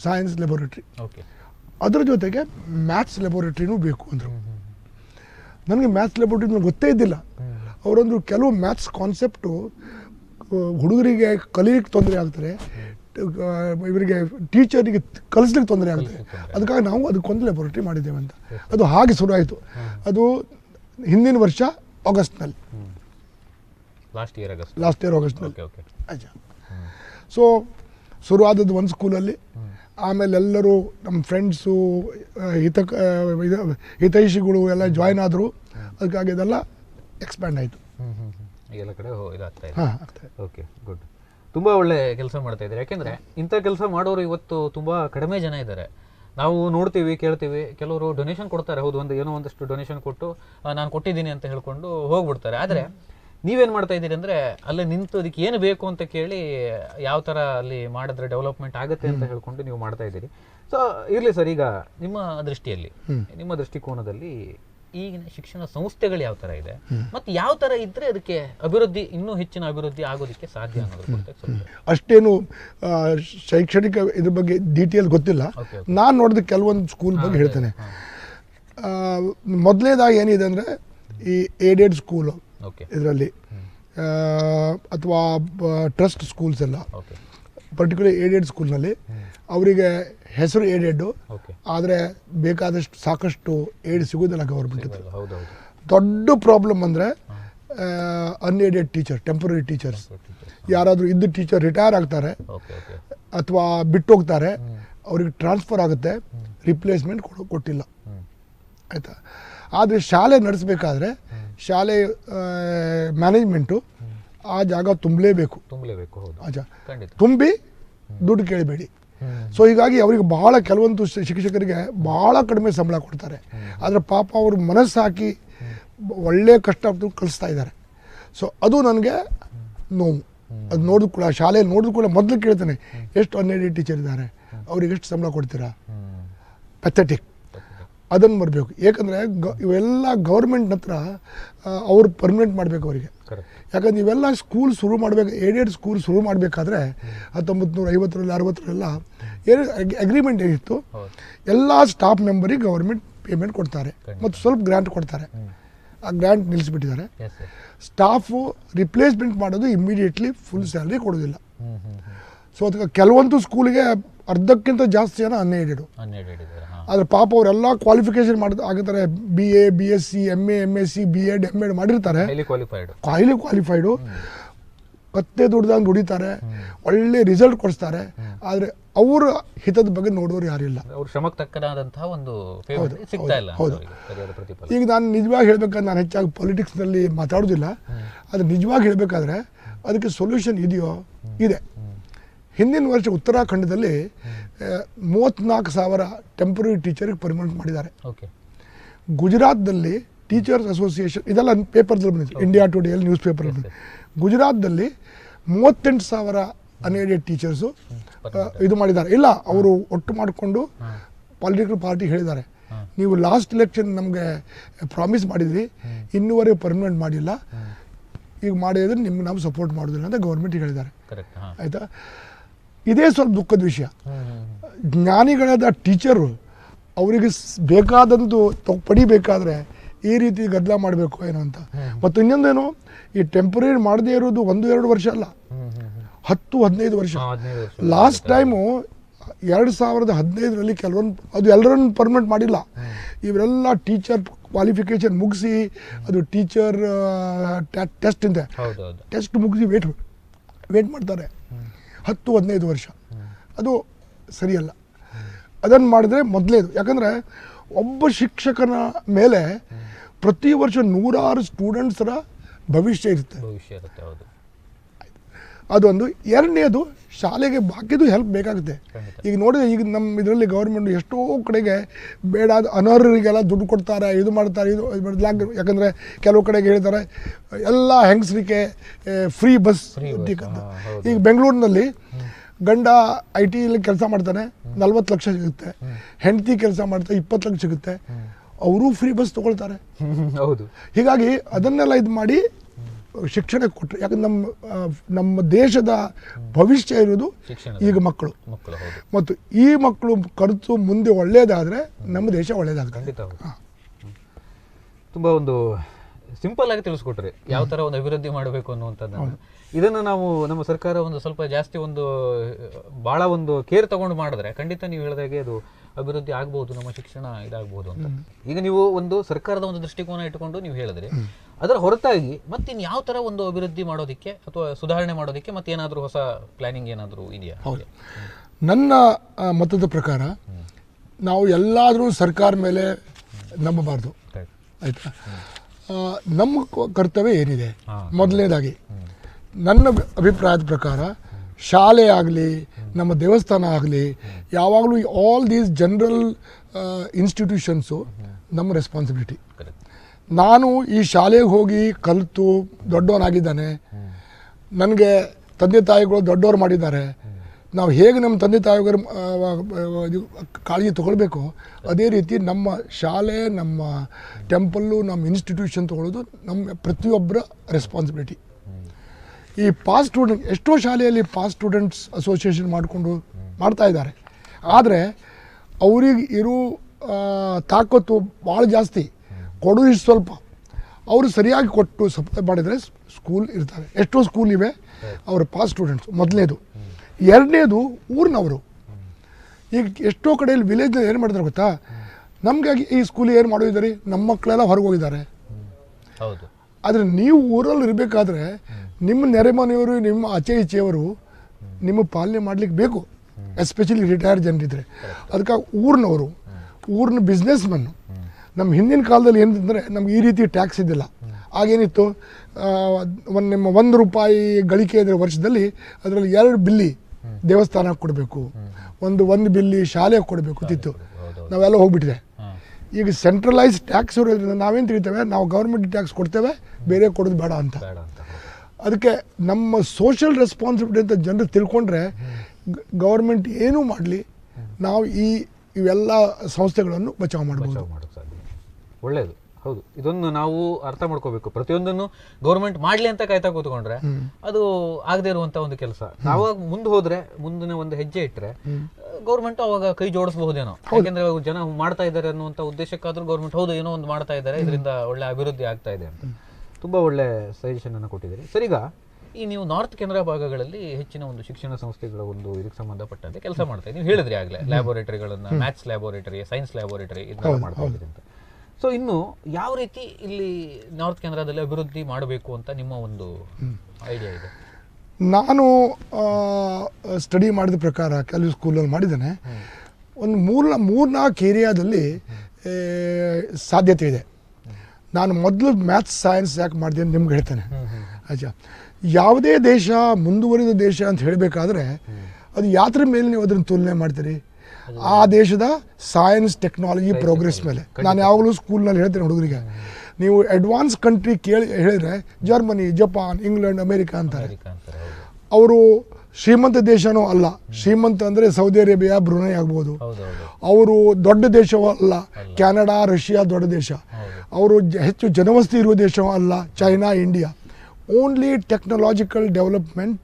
ಸೈನ್ಸ್ ಲೆಬೋರೇಟ್ರಿ ಓಕೆ ಅದರ ಜೊತೆಗೆ ಮ್ಯಾಥ್ಸ್ ಲೆಬೊರೇಟ್ರಿನೂ ಬೇಕು ಅಂದರು. ನನಗೆ ಮ್ಯಾಥ್ಸ್ ಲೆಬೋರೇಟ್ರಿ ನನಗೆ ಗೊತ್ತೇ ಇದ್ದಿಲ್ಲ. ಅವರೊಂದು ಕೆಲವು ಮ್ಯಾಥ್ಸ್ ಕಾನ್ಸೆಪ್ಟು ಹುಡುಗರಿಗೆ ಕಲಿಯಕ್ಕೆ ತೊಂದರೆ ಆಗ್ತಾರೆ ಇವರಿಗೆ ಟೀಚರಿಗೆ ಕಲಿಸ್ಲಿಕ್ಕೆ ತೊಂದರೆ ಆಗುತ್ತೆ. ಅದಕ್ಕಾಗಿ ನಾವು ಅದಕ್ಕೊಂದು ಲೆಬೊರೇಟ್ರಿ ಮಾಡಿದ್ದೇವೆ ಅಂತ. ಅದು ಹಾಗೆ ಶುರುವಾಯಿತು ಅದು ಹಿಂದಿನ ವರ್ಷ ಆಗಸ್ಟ್ನಲ್ಲಿ. Last year August last year August okay okay ಅಜ್ಜಾ so ಶುರುವಾದದ್ದು ಒಂದು ಸ್ಕೂಲಲ್ಲಿ ಆಮೇಲೆ ಎಲ್ಲರೂ ನಮ್ಮ ಫ್ರೆಂಡ್ಸು ಹಿತ ಇದು ಹಿತೈಷಿಗಳು ಎಲ್ಲ ಜಾಯ್ನ್ ಆದರು. ಅದಕ್ಕಾಗಿ ಇದೆಲ್ಲ ಎಕ್ಸ್ಪ್ಯಾಂಡ್ ಆಯಿತು. ಎಲ್ಲ ಕಡೆ ಇದಾಗ್ತಾ ಇದೆ. ಹಾಂ ಓಕೆ ಗುಡ್ ತುಂಬ ಒಳ್ಳೆ ಕೆಲಸ ಮಾಡ್ತಾ ಇದ್ದಾರೆ. ಯಾಕೆಂದರೆ ಇಂಥ ಕೆಲಸ ಮಾಡೋರು ಇವತ್ತು ತುಂಬ ಕಡಿಮೆ ಜನ ಇದ್ದಾರೆ. ನಾವು ನೋಡ್ತೀವಿ ಕೇಳ್ತೀವಿ. ಕೆಲವರು ಡೊನೇಷನ್ ಕೊಡ್ತಾರೆ. ಹೌದು ಒಂದು ಏನೋ ಒಂದಷ್ಟು ಡೊನೇಷನ್ ಕೊಟ್ಟು ನಾನು ಕೊಟ್ಟಿದ್ದೀನಿ ಅಂತ ಹೇಳ್ಕೊಂಡು ಹೋಗ್ಬಿಡ್ತಾರೆ. ಆದ್ರೆ ನೀವೇನ್ ಮಾಡ್ತಾ ಇದ್ದೀರಿ ಅಂದರೆ ಅಲ್ಲೇ ನಿಂತು ಅದಕ್ಕೆ ಏನು ಬೇಕು ಅಂತ ಕೇಳಿ ಯಾವ ಥರ ಅಲ್ಲಿ ಮಾಡಿದ್ರೆ ಡೆವಲಪ್ಮೆಂಟ್ ಆಗುತ್ತೆ ಅಂತ ಹೇಳ್ಕೊಂಡು ನೀವು ಮಾಡ್ತಾ ಇದ್ದೀರಿ. ಸೊ ಇರಲಿ ಸರ್ ಈಗ ನಿಮ್ಮ ದೃಷ್ಟಿಯಲ್ಲಿ ನಿಮ್ಮ ದೃಷ್ಟಿಕೋನದಲ್ಲಿ ಈಗಿನ ಶಿಕ್ಷಣ ಸಂಸ್ಥೆಗಳು ಯಾವ ಥರ ಇದೆ? ಮತ್ತು ಯಾವ ಥರ ಇದ್ದರೆ ಅದಕ್ಕೆ ಅಭಿವೃದ್ಧಿ ಇನ್ನೂ ಹೆಚ್ಚಿನ ಅಭಿವೃದ್ಧಿ ಆಗೋದಕ್ಕೆ ಸಾಧ್ಯ ಅನ್ನೋದ್ರ ಅಷ್ಟೇನು ಶೈಕ್ಷಣಿಕ ಇದ್ರ ಬಗ್ಗೆ ಡೀಟೇಲ್ ಗೊತ್ತಿಲ್ಲ. ನಾನು ನೋಡಿದ ಕೆಲವೊಂದು ಸ್ಕೂಲ್ ಬಗ್ಗೆ ಹೇಳ್ತೇನೆ. ಮೊದಲನೇದಾಗಿ ಏನಿದೆ ಅಂದರೆ ಈ ಏಡೆಡ್ ಸ್ಕೂಲು ಇದರಲ್ಲಿ. ಅಥವಾ ಟ್ರಸ್ಟ್ ಸ್ಕೂಲ್ಸ್ ಎಲ್ಲ. ಪರ್ಟಿಕ್ಯುಲರ್ ಏಡೆಡ್ ಸ್ಕೂಲ್ನಲ್ಲಿ ಅವರಿಗೆ ಹೆಸರು ಏಡೆಡ್ಡು ಆದರೆ ಬೇಕಾದಷ್ಟು ಸಾಕಷ್ಟು ಏಡ್ ಸಿಗೋದಿಲ್ಲ ಗೌರ್ಮೆಂಟ್ ದೊಡ್ಡ ಪ್ರಾಬ್ಲಮ್ ಅಂದರೆ ಅನ್ಏಡೆಡ್ ಟೀಚರ್ ಟೆಂಪರರಿ ಟೀಚರ್ಸ್ ಯಾರಾದರೂ ಇದ್ದ ಟೀಚರ್ ರಿಟೈರ್ ಆಗ್ತಾರೆ ಅಥವಾ ಬಿಟ್ಟು ಹೋಗ್ತಾರೆ ಅವ್ರಿಗೆ ಟ್ರಾನ್ಸ್ಫರ್ ಆಗುತ್ತೆ ರಿಪ್ಲೇಸ್ಮೆಂಟ್ ಕೊಡೋ ಕೊಟ್ಟಿಲ್ಲ. ಆಯಿತಾ? ಆದರೆ ಶಾಲೆ ನಡೆಸಬೇಕಾದ್ರೆ ಶಾಲೆ ಮ್ಯಾನೇಜ್ಮೆಂಟು ಆ ಜಾಗ ತುಂಬಲೇಬೇಕು. ತುಂಬಲೇಬೇಕು ಹೌದು. ಖಂಡಿತ. ತುಂಬಿ ದುಡ್ಡು ಕೇಳಬೇಡಿ. ಸೊ ಹೀಗಾಗಿ ಅವರಿಗೆ ಬಹಳ ಕೆಲವೊಂದು ಶಿಕ್ಷಕರಿಗೆ ಬಹಳ ಕಡಿಮೆ ಸಂಬಳ ಕೊಡ್ತಾರೆ. ಆದರೆ ಪಾಪ ಅವರು ಮನಸ್ಸು ಹಾಕಿ ಒಳ್ಳೆ ಕಷ್ಟಪಟ್ಟು ಕಲಿಸ್ತಾ ಇದ್ದಾರೆ. ಸೊ ಅದು ನನಗೆ ನೋವು. ಅದು ನೋಡಿದ ಕೂಡ ಶಾಲೆ ನೋಡಿದ ಕೂಡ ಮೊದಲು ಕೇಳ್ತಾನೆ ಎಷ್ಟು ಅನ್ಎಡಿ ಟೀಚರ್ ಇದ್ದಾರೆ? ಅವ್ರಿಗೆ ಎಷ್ಟು ಸಂಬಳ ಕೊಡ್ತೀರಾ? ಪೆಥೆಟಿಕ್ ಅದನ್ನು ಬರಬೇಕು ಏಕೆಂದರೆ ಗ ಇವೆಲ್ಲ ಗೌರ್ಮೆಂಟ್ ಹತ್ರ ಅವ್ರು ಪರ್ಮನೆಂಟ್ ಮಾಡಬೇಕು ಅವರಿಗೆ. ಯಾಕಂದ್ರೆ ಇವೆಲ್ಲ ಸ್ಕೂಲ್ ಶುರು ಮಾಡಬೇಕು ಏಡೆಡ್ ಸ್ಕೂಲ್ ಶುರು ಮಾಡಬೇಕಾದ್ರೆ ಹತ್ತೊಂಬತ್ತು ನೂರ ಐವತ್ತರಲ್ಲಿ ಅರವತ್ತರಲ್ಲ ಏನು ಅಗ್ರಿಮೆಂಟ್ ಏನಿತ್ತು ಎಲ್ಲ ಸ್ಟಾಫ್ ಮೆಂಬರಿಗೆ ಗೌರ್ಮೆಂಟ್ ಪೇಮೆಂಟ್ ಕೊಡ್ತಾರೆ. ಮತ್ತು ಸ್ವಲ್ಪ ಗ್ರ್ಯಾಂಟ್ ಕೊಡ್ತಾರೆ. ಆ ಗ್ರ್ಯಾಂಟ್ ನಿಲ್ಲಿಸಿಬಿಟ್ಟಿದ್ದಾರೆ. ಸ್ಟಾಫು ರಿಪ್ಲೇಸ್ಮೆಂಟ್ ಮಾಡೋದು ಇಮ್ಮಿಡಿಯೇಟ್ಲಿ ಫುಲ್ ಸ್ಯಾಲ್ರಿ ಕೊಡೋದಿಲ್ಲ. ಸೊ ಅದಕ್ಕೆ ಕೆಲವೊಂದು ಸ್ಕೂಲಿಗೆ ಅರ್ಧಕ್ಕಿಂತ ಜಾಸ್ತಿ ಜನ ಅನ್ಎಡೆಡು ಹನ್ನೆರಡು ಆದರೆ ಪಾಪ ಅವರೆಲ್ಲ ಕ್ವಾಲಿಫಿಕೇಶನ್ ಮಾಡಿದ ಆಗಿರ್ತಾರೆ B A B S C M A M S C B Ed M Ed ಮಾಡಿರ್ತಾರೆ. ಕ್ವಾಲಿಫೈಡ್ ಹೈಲಿ ಕ್ವಾಲಿಫೈಡು ಕತ್ತೆ ದುಡ್ದಂಗೆ ದುಡಿತಾರೆ. ಒಳ್ಳೆ ರಿಸಲ್ಟ್ ಕೊಡಿಸ್ತಾರೆ. ಆದರೆ ಅವರ ಹಿತದ ಬಗ್ಗೆ ನೋಡೋರು ಯಾರಿಲ್ಲ ಅವ್ರ ಶ್ರಮಕ್ಕೆ ತಕ್ಕನಾದಂತಹ ಒಂದು ಸಿಗ್ತಾ ಇಲ್ಲ ಹೌದು. ಈಗ ನಾನು ನಿಜವಾಗಿ ಹೇಳ್ಬೇಕಾದ್ರೆ ನಾನು ಹೆಚ್ಚಾಗಿ ಪೊಲಿಟಿಕ್ಸ್ನಲ್ಲಿ ಮಾತಾಡೋದಿಲ್ಲ. ಆದರೆ ನಿಜವಾಗಿ ಹೇಳಬೇಕಾದ್ರೆ ಅದಕ್ಕೆ ಸೊಲ್ಯೂಷನ್ ಇದೆಯೋ? ಇದೆ. ಹಿಂದಿನ ವರ್ಷ ಉತ್ತರಾಖಂಡದಲ್ಲಿ ಮೂವತ್ತ್ನಾಲ್ಕು ಸಾವಿರ ಟೆಂಪ್ರರಿ ಟೀಚರಿಗೆ ಪರ್ಮನೆಂಟ್ ಮಾಡಿದ್ದಾರೆ. ಓಕೆ ಗುಜರಾತ್ನಲ್ಲಿ ಟೀಚರ್ಸ್ ಅಸೋಸಿಯೇಷನ್ ಇದೆಲ್ಲ ಪೇಪರ್ಸ್ ಬಂದಿದೆ. ಇಂಡಿಯಾ ಟುಡೇಯಲ್ಲಿ ನ್ಯೂಸ್ ಪೇಪರ್ ಗುಜರಾತ್ನಲ್ಲಿ ಮೂವತ್ತೆಂಟು ಸಾವಿರ ಅನ್ಎಡೆಡ್ ಟೀಚರ್ಸು ಇದು ಮಾಡಿದ್ದಾರೆ. ಇಲ್ಲ ಅವರು ಒಟ್ಟು ಮಾಡಿಕೊಂಡು ಪಾಲಿಟಿಕಲ್ ಪಾರ್ಟಿ ಹೇಳಿದ್ದಾರೆ. ನೀವು ಲಾಸ್ಟ್ ಎಲೆಕ್ಷನ್ ನಮಗೆ ಪ್ರಾಮಿಸ್ ಮಾಡಿದ್ರಿ ಇನ್ನೂವರೆಗೆ ಪರ್ಮನೆಂಟ್ ಮಾಡಿಲ್ಲ. ಈಗ ಮಾಡಿದ್ರೆ ನಿಮ್ಗೆ ನಾವು ಸಪೋರ್ಟ್ ಮಾಡೋದಿಲ್ಲ ಅಂತ ಗೌರ್ಮೆಂಟ್ ಹೇಳಿದ್ದಾರೆ. ಆಯಿತಾ? ಇದೇ ಸ್ವಲ್ಪ ದುಃಖದ ವಿಷಯ. ಜ್ಞಾನಿಗಳಾದ ಟೀಚರು ಅವರಿಗೆ ಸ್- ಬೇಕಾದಂದು ತೊ- ಪಡಿಬೇಕಾದ್ರೆ ಈ ರೀತಿ ಗದ್ದಲ ಮಾಡಬೇಕು ಏನೋ ಅಂತ. ಮತ್ತು ಇನ್ನೊಂದೇನು ಈ ಟೆಂಪ್ರರಿ ಮಾಡದೇ ಇರೋದು ಒಂದು ಎರಡು ವರ್ಷ ಅಲ್ಲ. ಹತ್ತು ಹದಿನೈದು ವರ್ಷ. ಲಾಸ್ಟ್ ಟೈಮು ಎರಡು ಸಾವಿರದ ಹದಿನೈದರಲ್ಲಿ ಕೆಲವೊಂದು ಅದು ಎಲ್ಲರನ್ನು ಪರ್ಮನೆಂಟ್ ಮಾಡಿಲ್ಲ. ಇವರೆಲ್ಲ ಟೀಚರ್ ಕ್ವಾಲಿಫಿಕೇಷನ್ ಮುಗಿಸಿ ಅದು ಟೀಚರ್ ಟೆಸ್ಟ್ ಇದೆ. ಟೆಸ್ಟ್ ಮುಗಿಸಿ ವೇಟ್ ವೇಟ್ ಮಾಡ್ತಾರೆ. ಹತ್ತು ಹದಿನೈದು ವರ್ಷ. ಅದು ಸರಿಯಲ್ಲ. ಅದನ್ನು ಮಾಡಿದ್ರೆ ಮೊದಲೇದು. ಯಾಕಂದರೆ ಒಬ್ಬ ಶಿಕ್ಷಕನ ಮೇಲೆ ಪ್ರತಿ ವರ್ಷ ನೂರಾರು ಸ್ಟೂಡೆಂಟ್ಸರ ಭವಿಷ್ಯ ಇರುತ್ತೆ. ಭವಿಷ್ಯ ಇರುತ್ತೆ ಹೌದು. ಅದೊಂದು. ಎರಡನೇದು ಶಾಲೆಗೆ ಬಾಕಿದು ಹೆಲ್ಪ್ ಬೇಕಾಗುತ್ತೆ. ಈಗ ನೋಡಿದ್ರೆ ಈಗ ನಮ್ಮ ಇದರಲ್ಲಿ ಗೌರ್ಮೆಂಟ್ ಎಷ್ಟೋ ಕಡೆಗೆ ಬೇಡಾದ ಅನರ್ಹರಿಗೆಲ್ಲ ದುಡ್ಡು ಕೊಡ್ತಾರೆ ಇದು ಮಾಡ್ತಾರೆ ಇದು ಬದಲಾಗ ಯಾಕಂದರೆ ಕೆಲವು ಕಡೆಗೆ ಹೇಳ್ತಾರೆ ಎಲ್ಲ ಹೆಂಗಸರಿಗೆ ಫ್ರೀ ಬಸ್ ಟಿಕೆಟ್ ಅಂತ ಈಗ ಬೆಂಗಳೂರಿನಲ್ಲಿ ಗಂಡ ಐ ಟಿಲಿ ಕೆಲಸ ಮಾಡ್ತಾನೆ ನಲ್ವತ್ತು ಲಕ್ಷ ಸಿಗುತ್ತೆ. ಹೆಂಡತಿ ಕೆಲಸ ಮಾಡ್ತಾರೆ ಇಪ್ಪತ್ತು ಲಕ್ಷ ಸಿಗುತ್ತೆ. ಅವರು ಫ್ರೀ ಬಸ್ ತಗೊಳ್ತಾರೆ. ಹೌದು. ಹೀಗಾಗಿ ಅದನ್ನೆಲ್ಲ ಇದು ಮಾಡಿ ಶಿಕ್ಷಣ ಕೊಟ್ಟರೆ ಯಾಕಂದ್ರೆ ನಮ್ಮ ನಮ್ಮ ದೇಶದ ಭವಿಷ್ಯ ಇರೋದು ಶಿಕ್ಷಣ ಈಗ ಮಕ್ಕಳು. ಮತ್ತು ಈ ಮಕ್ಕಳು ಕಲಿತು ಮುಂದೆ ಒಳ್ಳೆಯದಾದರೆ ನಮ್ಮ ದೇಶ ಒಳ್ಳೆಯದಾಗ್ತದೆ ತುಂಬ ಒಂದು ಸಿಂಪಲ್ ಆಗಿ ತಿಳಿಸ್ಕೊಟ್ರಿ. ಯಾವ ತರ ಒಂದು ಅಭಿವೃದ್ಧಿ ಮಾಡಬೇಕು ಅನ್ನುವಂಥದ್ದನ್ನು. ಇದನ್ನು ನಾವು ನಮ್ಮ ಸರ್ಕಾರ ಒಂದು ಸ್ವಲ್ಪ ಜಾಸ್ತಿ ಒಂದು ಬಹಳ ಒಂದು ಕೇರ್ ತಗೊಂಡು ಮಾಡಿದ್ರೆ ಖಂಡಿತ ನೀವು ಹೇಳಿದಾಗೆ ಅದು ಅಭಿವೃದ್ಧಿ ಆಗ್ಬೋದು ನಮ್ಮ ಶಿಕ್ಷಣ ಇದಾಗಬಹುದು ಅಂತ. ಈಗ ನೀವು ಒಂದು ಸರ್ಕಾರದ ಒಂದು ದೃಷ್ಟಿಕೋನ ಇಟ್ಟುಕೊಂಡು ನೀವು ಹೇಳಿದ್ರಿ. ಅದರ ಹೊರತಾಗಿ ಮತ್ತಿನ್ ಯಾವ ತರ ಒಂದು ಅಭಿವೃದ್ಧಿ ಮಾಡೋದಕ್ಕೆ ಅಥವಾ ಸುಧಾರಣೆ ಮಾಡೋದಕ್ಕೆ ಮತ್ತೇನಾದರೂ ಹೊಸ ಪ್ಲಾನಿಂಗ್ ಏನಾದರೂ ಇದೆಯಾ? ಹೌದು. ನನ್ನ ಮತದ ಪ್ರಕಾರ ನಾವು ಎಲ್ಲಾದರೂ ಸರ್ಕಾರ ಮೇಲೆ ನಂಬಬಾರ್ದು. ಆಯಿತಾ? ನಮ್ಮ ಕರ್ತವ್ಯ ಏನಿದೆ. ಮೊದಲನೇದಾಗಿ ನನ್ನ ಅಭಿಪ್ರಾಯದ ಪ್ರಕಾರ ಶಾಲೆ ಆಗಲಿ ನಮ್ಮ ದೇವಸ್ಥಾನ ಆಗಲಿ ಯಾವಾಗಲೂ ಆಲ್ ದೀಸ್ ಜನರಲ್ ಇನ್ಸ್ಟಿಟ್ಯೂಷನ್ಸು ನಮ್ಮ ರೆಸ್ಪಾನ್ಸಿಬಿಲಿಟಿ. ನಾನು ಈ ಶಾಲೆಗೆ ಹೋಗಿ ಕಲಿತು ದೊಡ್ಡವನಾಗಿದ್ದಾನೆ. ನನಗೆ ತಂದೆ ತಾಯಿಗಳು ದೊಡ್ಡವ್ರು ಮಾಡಿದ್ದಾರೆ. ನಾವು ಹೇಗೆ ನಮ್ಮ ತಂದೆ ತಾಯಿಗಳ ಕಾಳಜಿ ತೊಗೊಳ್ಬೇಕು? ಅದೇ ರೀತಿ ನಮ್ಮ ಶಾಲೆ, ನಮ್ಮ ಟೆಂಪಲ್ಲು, ನಮ್ಮ ಇನ್ಸ್ಟಿಟ್ಯೂಷನ್ ತಗೊಳ್ಳೋದು ನಮ್ಮ ಪ್ರತಿಯೊಬ್ಬರ ರೆಸ್ಪಾನ್ಸಿಬಿಲಿಟಿ ಈ ಪಾಸ್ ಸ್ಟೂಡೆಂಟ್ ಎಷ್ಟೋ ಶಾಲೆಯಲ್ಲಿ ಪಾಸ್ ಸ್ಟೂಡೆಂಟ್ಸ್ ಅಸೋಸಿಯೇಷನ್ ಮಾಡಿಕೊಂಡು ಮಾಡ್ತಾ ಇದ್ದಾರೆ. ಆದರೆ, ಅವ್ರಿಗೆ ಇರೋ ತಾಕತ್ತು ಭಾಳ ಜಾಸ್ತಿ. ಇಷ್ಟು ಸ್ವಲ್ಪ. ಅವರು ಸರಿಯಾಗಿ ಕೊಟ್ಟು ಸಪ್ಲೈ ಮಾಡಿದರೆ ಸ್ಕೂಲ್ ಇರ್ತಾರೆ. ಎಷ್ಟೋ ಸ್ಕೂಲ್ ಇವೆ. ಅವರ ಪಾಸ್ ಸ್ಟೂಡೆಂಟ್ಸ್ ಮೊದಲನೇದು ಎರಡನೇದು ಊರಿನವರು. ಈಗ ಎಷ್ಟೋ ಕಡೆಯಲ್ಲಿ ವಿಲೇಜ್ ಏನು ಮಾಡ್ತಾರೆ ಗೊತ್ತಾ? ನಮಗಾಗಿ ಈ ಸ್ಕೂಲ್ ಏನು ಮಾಡೋದಿದ್ದಾರೆ ನಮ್ಮ ಮಕ್ಕಳೆಲ್ಲ ಹೊರಗೆ ಹೋಗಿದ್ದಾರೆ. ಹೌದು. ಆದರೆ ನೀವು ಊರಲ್ಲಿ ಇರಬೇಕಾದ್ರೆ ನಿಮ್ಮ ನೆರೆಮನೆಯವರು ನಿಮ್ಮ ಆಚೆ ಈಚೆಯವರು ನಿಮ್ಮ ಪಾಲನೆ ಮಾಡ್ಲಿಕ್ಕೆ ಬೇಕು. ಎಸ್ಪೆಷಲಿ ರಿಟೈರ್ಡ್ ಜನರಿದ್ದರೆ ಅದಕ್ಕೆ ಊರಿನವರು. ಊರಿನ ಬಿಸ್ನೆಸ್ ಮನ್ನು ನಮ್ಮ ಹಿಂದಿನ ಕಾಲದಲ್ಲಿ ಏನಂತಂದರೆ ನಮ್ಗೆ ಈ ರೀತಿ ಟ್ಯಾಕ್ಸ್ ಇದ್ದಿಲ್ಲ. ಆಗೇನಿತ್ತು ಒಂದು ನಿಮ್ಮ ಒಂದು ರೂಪಾಯಿ ಗಳಿಕೆ ಇದ್ರೆ ವರ್ಷದಲ್ಲಿ ಅದರಲ್ಲಿ ಎರಡು ಬಿಲ್ಲಿ ದೇವಸ್ಥಾನಕ್ಕೆ ಕೊಡಬೇಕು. ಒಂದು ಒಂದು ಬಿಲ್ಲಿ ಶಾಲೆಗೆ ಕೊಡಬೇಕು ತಿತ್ತು ನಾವೆಲ್ಲ ಹೋಗ್ಬಿಟ್ಟಿದೆ. ಈಗ ಸೆಂಟ್ರಲೈಸ್ ಟ್ಯಾಕ್ಸ್ ಇರೋದ್ರಿಂದ ನಾವೇನು ತಿಳಿತೇವೆ ನಾವು ಗೌರ್ಮೆಂಟ್ ಟ್ಯಾಕ್ಸ್ ಕೊಡ್ತೇವೆ ಬೇರೆ ಕೊಡೋದು ಬೇಡ ಅಂತ. ಅದಕ್ಕೆ ನಮ್ಮ ಸೋಷಿಯಲ್ ರೆಸ್ಪಾನ್ಸಿಬಿಲಿಟಿ ಅಂತ ಜನರು ತಿಳ್ಕೊಂಡ್ರೆ ಗೌರ್ಮೆಂಟ್ ಏನೂ ಮಾಡಲಿ ನಾವು ಈ ಇವೆಲ್ಲ ಸಂಸ್ಥೆಗಳನ್ನು ಬಚಾವ್ ಮಾಡ್ಬೋದು. ಒಳ್ಳೇದು. ಹೌದು. ಇದೊಂದು ನಾವು ಅರ್ಥ ಮಾಡ್ಕೋಬೇಕು. ಪ್ರತಿಯೊಂದನ್ನು ಗೌರ್ಮೆಂಟ್ ಮಾಡ್ಲಿ ಅಂತ ಕಾಯ್ತಾ ಕೂತ್ಕೊಂಡ್ರೆ ಅದು ಆಗದೆ ಇರುವಂತ ಒಂದು ಕೆಲಸ. ನಾವಾಗ ಮುಂದೆ ಹೋದ್ರೆ ಮುಂದಿನ ಒಂದು ಹೆಜ್ಜೆ ಇಟ್ರೆ ಗೌರ್ಮೆಂಟ್ ಅವಾಗ ಕೈ ಜೋಡಿಸಬಹುದೇನೋ. ಯಾಕೆಂದ್ರೆ ಜನ ಮಾಡ್ತಾ ಇದ್ದಾರೆ ಅನ್ನುವಂತ ಉದ್ದೇಶಕ್ಕಾದ್ರೂ ಗೌರ್ಮೆಂಟ್ ಹೌದು ಏನೋ ಒಂದು ಮಾಡ್ತಾ ಇದ್ದಾರೆ. ಇದರಿಂದ ಒಳ್ಳೆ ಅಭಿವೃದ್ಧಿ ಆಗ್ತಾ ಇದೆ ಅಂತ. ತುಂಬಾ ಒಳ್ಳೆ ಸಜೆಷನ್ ಅನ್ನು ಕೊಟ್ಟಿದ್ದೀರಿ. ಸರಿಗ? ಈ ನೀವು ನಾರ್ತ್ ಕೆನರಾ ಭಾಗಗಳಲ್ಲಿ ಹೆಚ್ಚಿನ ಒಂದು ಶಿಕ್ಷಣ ಸಂಸ್ಥೆಗಳ ಒಂದು ಇದಕ್ಕೆ ಸಂಬಂಧಪಟ್ಟಂತೆ ಕೆಲಸ ಮಾಡ್ತಾ ಇದ್ದೀವಿ ನೀವು ಹೇಳಿದ್ರಿ ಆಗಲೇ ಲ್ಯಾಬೋರೇಟರಿಗಳನ್ನ ಮ್ಯಾಥ್ಸ್ ಲ್ಯಾಬೋರೇಟರಿ ಸೈನ್ಸ್ ಲ್ಯಾಬೋರೇಟರಿ ಇದನ್ನೆಲ್ಲ ಮಾಡ್ತಾ ಇದ್ದೀರಿ ಅಂತ. ಸೊ ಇನ್ನು ಯಾವ ರೀತಿ ಇಲ್ಲಿ ನಾರ್ತ್ ಕೇಂದ್ರದಲ್ಲಿ ಅಭಿವೃದ್ಧಿ ಮಾಡಬೇಕು ಅಂತ ನಿಮ್ಮ ಒಂದು ಐಡಿಯಾ ಇದೆ? ನಾನು ಸ್ಟಡಿ ಮಾಡಿದ ಪ್ರಕಾರ ಕೆಲವು ಸ್ಕೂಲಲ್ಲಿ ಮಾಡಿದ್ದೇನೆ. ಒಂದು ಮೂರ್ ಮೂರ್ನಾಲ್ಕು ಏರಿಯಾದಲ್ಲಿ ಸಾಧ್ಯತೆ ಇದೆ. ನಾನು ಮೊದಲು ಮ್ಯಾಥ್ಸ್ ಸೈನ್ಸ್ ಯಾಕೆ ಮಾಡಿದೆ ಅಂತ ನಿಮ್ಗೆ ಹೇಳ್ತೇನೆ. ಆಯ್ತಾ? ಯಾವುದೇ ದೇಶ ಮುಂದುವರಿದ ದೇಶ ಅಂತ ಹೇಳಬೇಕಾದ್ರೆ ಅದು ಯಾತ್ರ ಮೇಲೆ ನೀವು ಅದನ್ನು ತುಲನೆ ಮಾಡ್ತೀರಿ? ಆ ದೇಶದ ಸೈನ್ಸ್ ಟೆಕ್ನಾಲಜಿ ಪ್ರೋಗ್ರೆಸ್ ಮೇಲೆ. ನಾನು ಯಾವಾಗಲೂ ಸ್ಕೂಲ್ನಲ್ಲಿ ಹೇಳ್ತೀನಿ ಹುಡುಗರಿಗೆ ನೀವು ಅಡ್ವಾನ್ಸ್ ಕಂಟ್ರಿ ಕೇಳಿ ಹೇಳಿದರೆ ಜರ್ಮನಿ ಜಪಾನ್ ಇಂಗ್ಲೆಂಡ್ ಅಮೇರಿಕಾ ಅಂತಾರೆ. ಅವರು ಶ್ರೀಮಂತ ದೇಶನೂ ಅಲ್ಲ. ಶ್ರೀಮಂತ ಅಂದರೆ ಸೌದಿ ಅರೇಬಿಯಾ ಬ್ರುನೈ ಆಗ್ಬೋದು. ಅವರು ದೊಡ್ಡ ದೇಶವೂ ಅಲ್ಲ. ಕೆನಡಾ ರಷ್ಯಾ ದೊಡ್ಡ ದೇಶ. ಅವರು ಜ- ಹೆಚ್ಚು ಜನವಸ್ತಿ ಇರುವ ದೇಶವೂ ಅಲ್ಲ. China India. Only technological development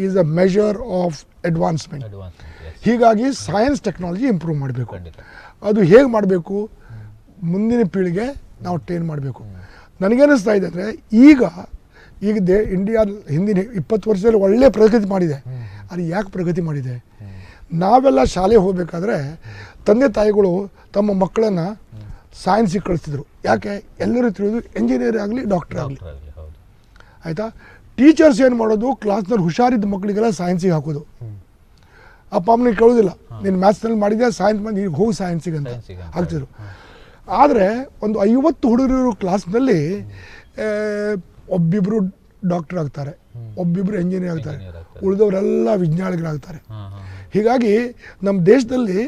is a measure of advancement advance ಹೀಗಾಗಿ ಸೈನ್ಸ್ ಟೆಕ್ನಾಲಜಿ ಇಂಪ್ರೂವ್ ಮಾಡಬೇಕು. ಅದು ಹೇಗೆ ಮಾಡಬೇಕು? ಮುಂದಿನ ಪೀಳಿಗೆ ನಾವು ಟ್ರೈನ್ ಮಾಡಬೇಕು. ನನಗೇನಿಸ್ತಾ ಇದೆ ಅಂದರೆ ಈಗ ಈಗ ದೇ ಇಂಡಿಯಾ ಹಿಂದಿನ ಇಪ್ಪತ್ತು ವರ್ಷದಲ್ಲಿ ಒಳ್ಳೆ ಪ್ರಗತಿ ಮಾಡಿದೆ. ಅದು ಯಾಕೆ ಪ್ರಗತಿ ಮಾಡಿದೆ? ನಾವೆಲ್ಲ ಶಾಲೆ ಹೋಗಬೇಕಾದ್ರೆ ತಂದೆ ತಾಯಿಗಳು ತಮ್ಮ ಮಕ್ಕಳನ್ನು ಸೈನ್ಸಿಗೆ ಕಳಿಸ್ತಿದ್ರು. ಯಾಕೆ? ಎಲ್ಲರೂ ತಿಳಿದು ಎಂಜಿನಿಯರ್ ಆಗಲಿ ಡಾಕ್ಟರ್ ಆಗಲಿ. ಆಯಿತಾ? ಟೀಚರ್ಸ್ ಏನು ಮಾಡೋದು? ಕ್ಲಾಸ್ನಲ್ಲಿ ಹುಷಾರಿದ್ದ ಮಕ್ಕಳಿಗೆಲ್ಲ ಸೈನ್ಸಿಗೆ ಹಾಕೋದು. ಅಪ್ಪ ಅಮ್ಮನಿಗೆ ಕೇಳೋದಿಲ್ಲ. ನೀನು ಮ್ಯಾಥ್ಸ್ನಲ್ಲಿ ಮಾಡಿದ್ಯಾ? ಸೈನ್ಸ್ ಮಾಡಿ ನೀನು ಹೋಗಿ ಸೈನ್ಸ್ ಅಂತ. ಹಾಕ್ತಿದ್ರು ಆದರೆ ಒಂದು ಐವತ್ತು ಹುಡುಗರು ಕ್ಲಾಸ್ನಲ್ಲಿ ಒಬ್ಬಿಬ್ಬರು ಡಾಕ್ಟರ್ ಆಗ್ತಾರೆ. ಒಬ್ಬಿಬ್ಬರು ಇಂಜಿನಿಯರ್ ಆಗ್ತಾರೆ. ಉಳಿದವರೆಲ್ಲ ವಿಜ್ಞಾನಿಗಳಾಗ್ತಾರೆ. ಹೀಗಾಗಿ ನಮ್ಮ ದೇಶದಲ್ಲಿ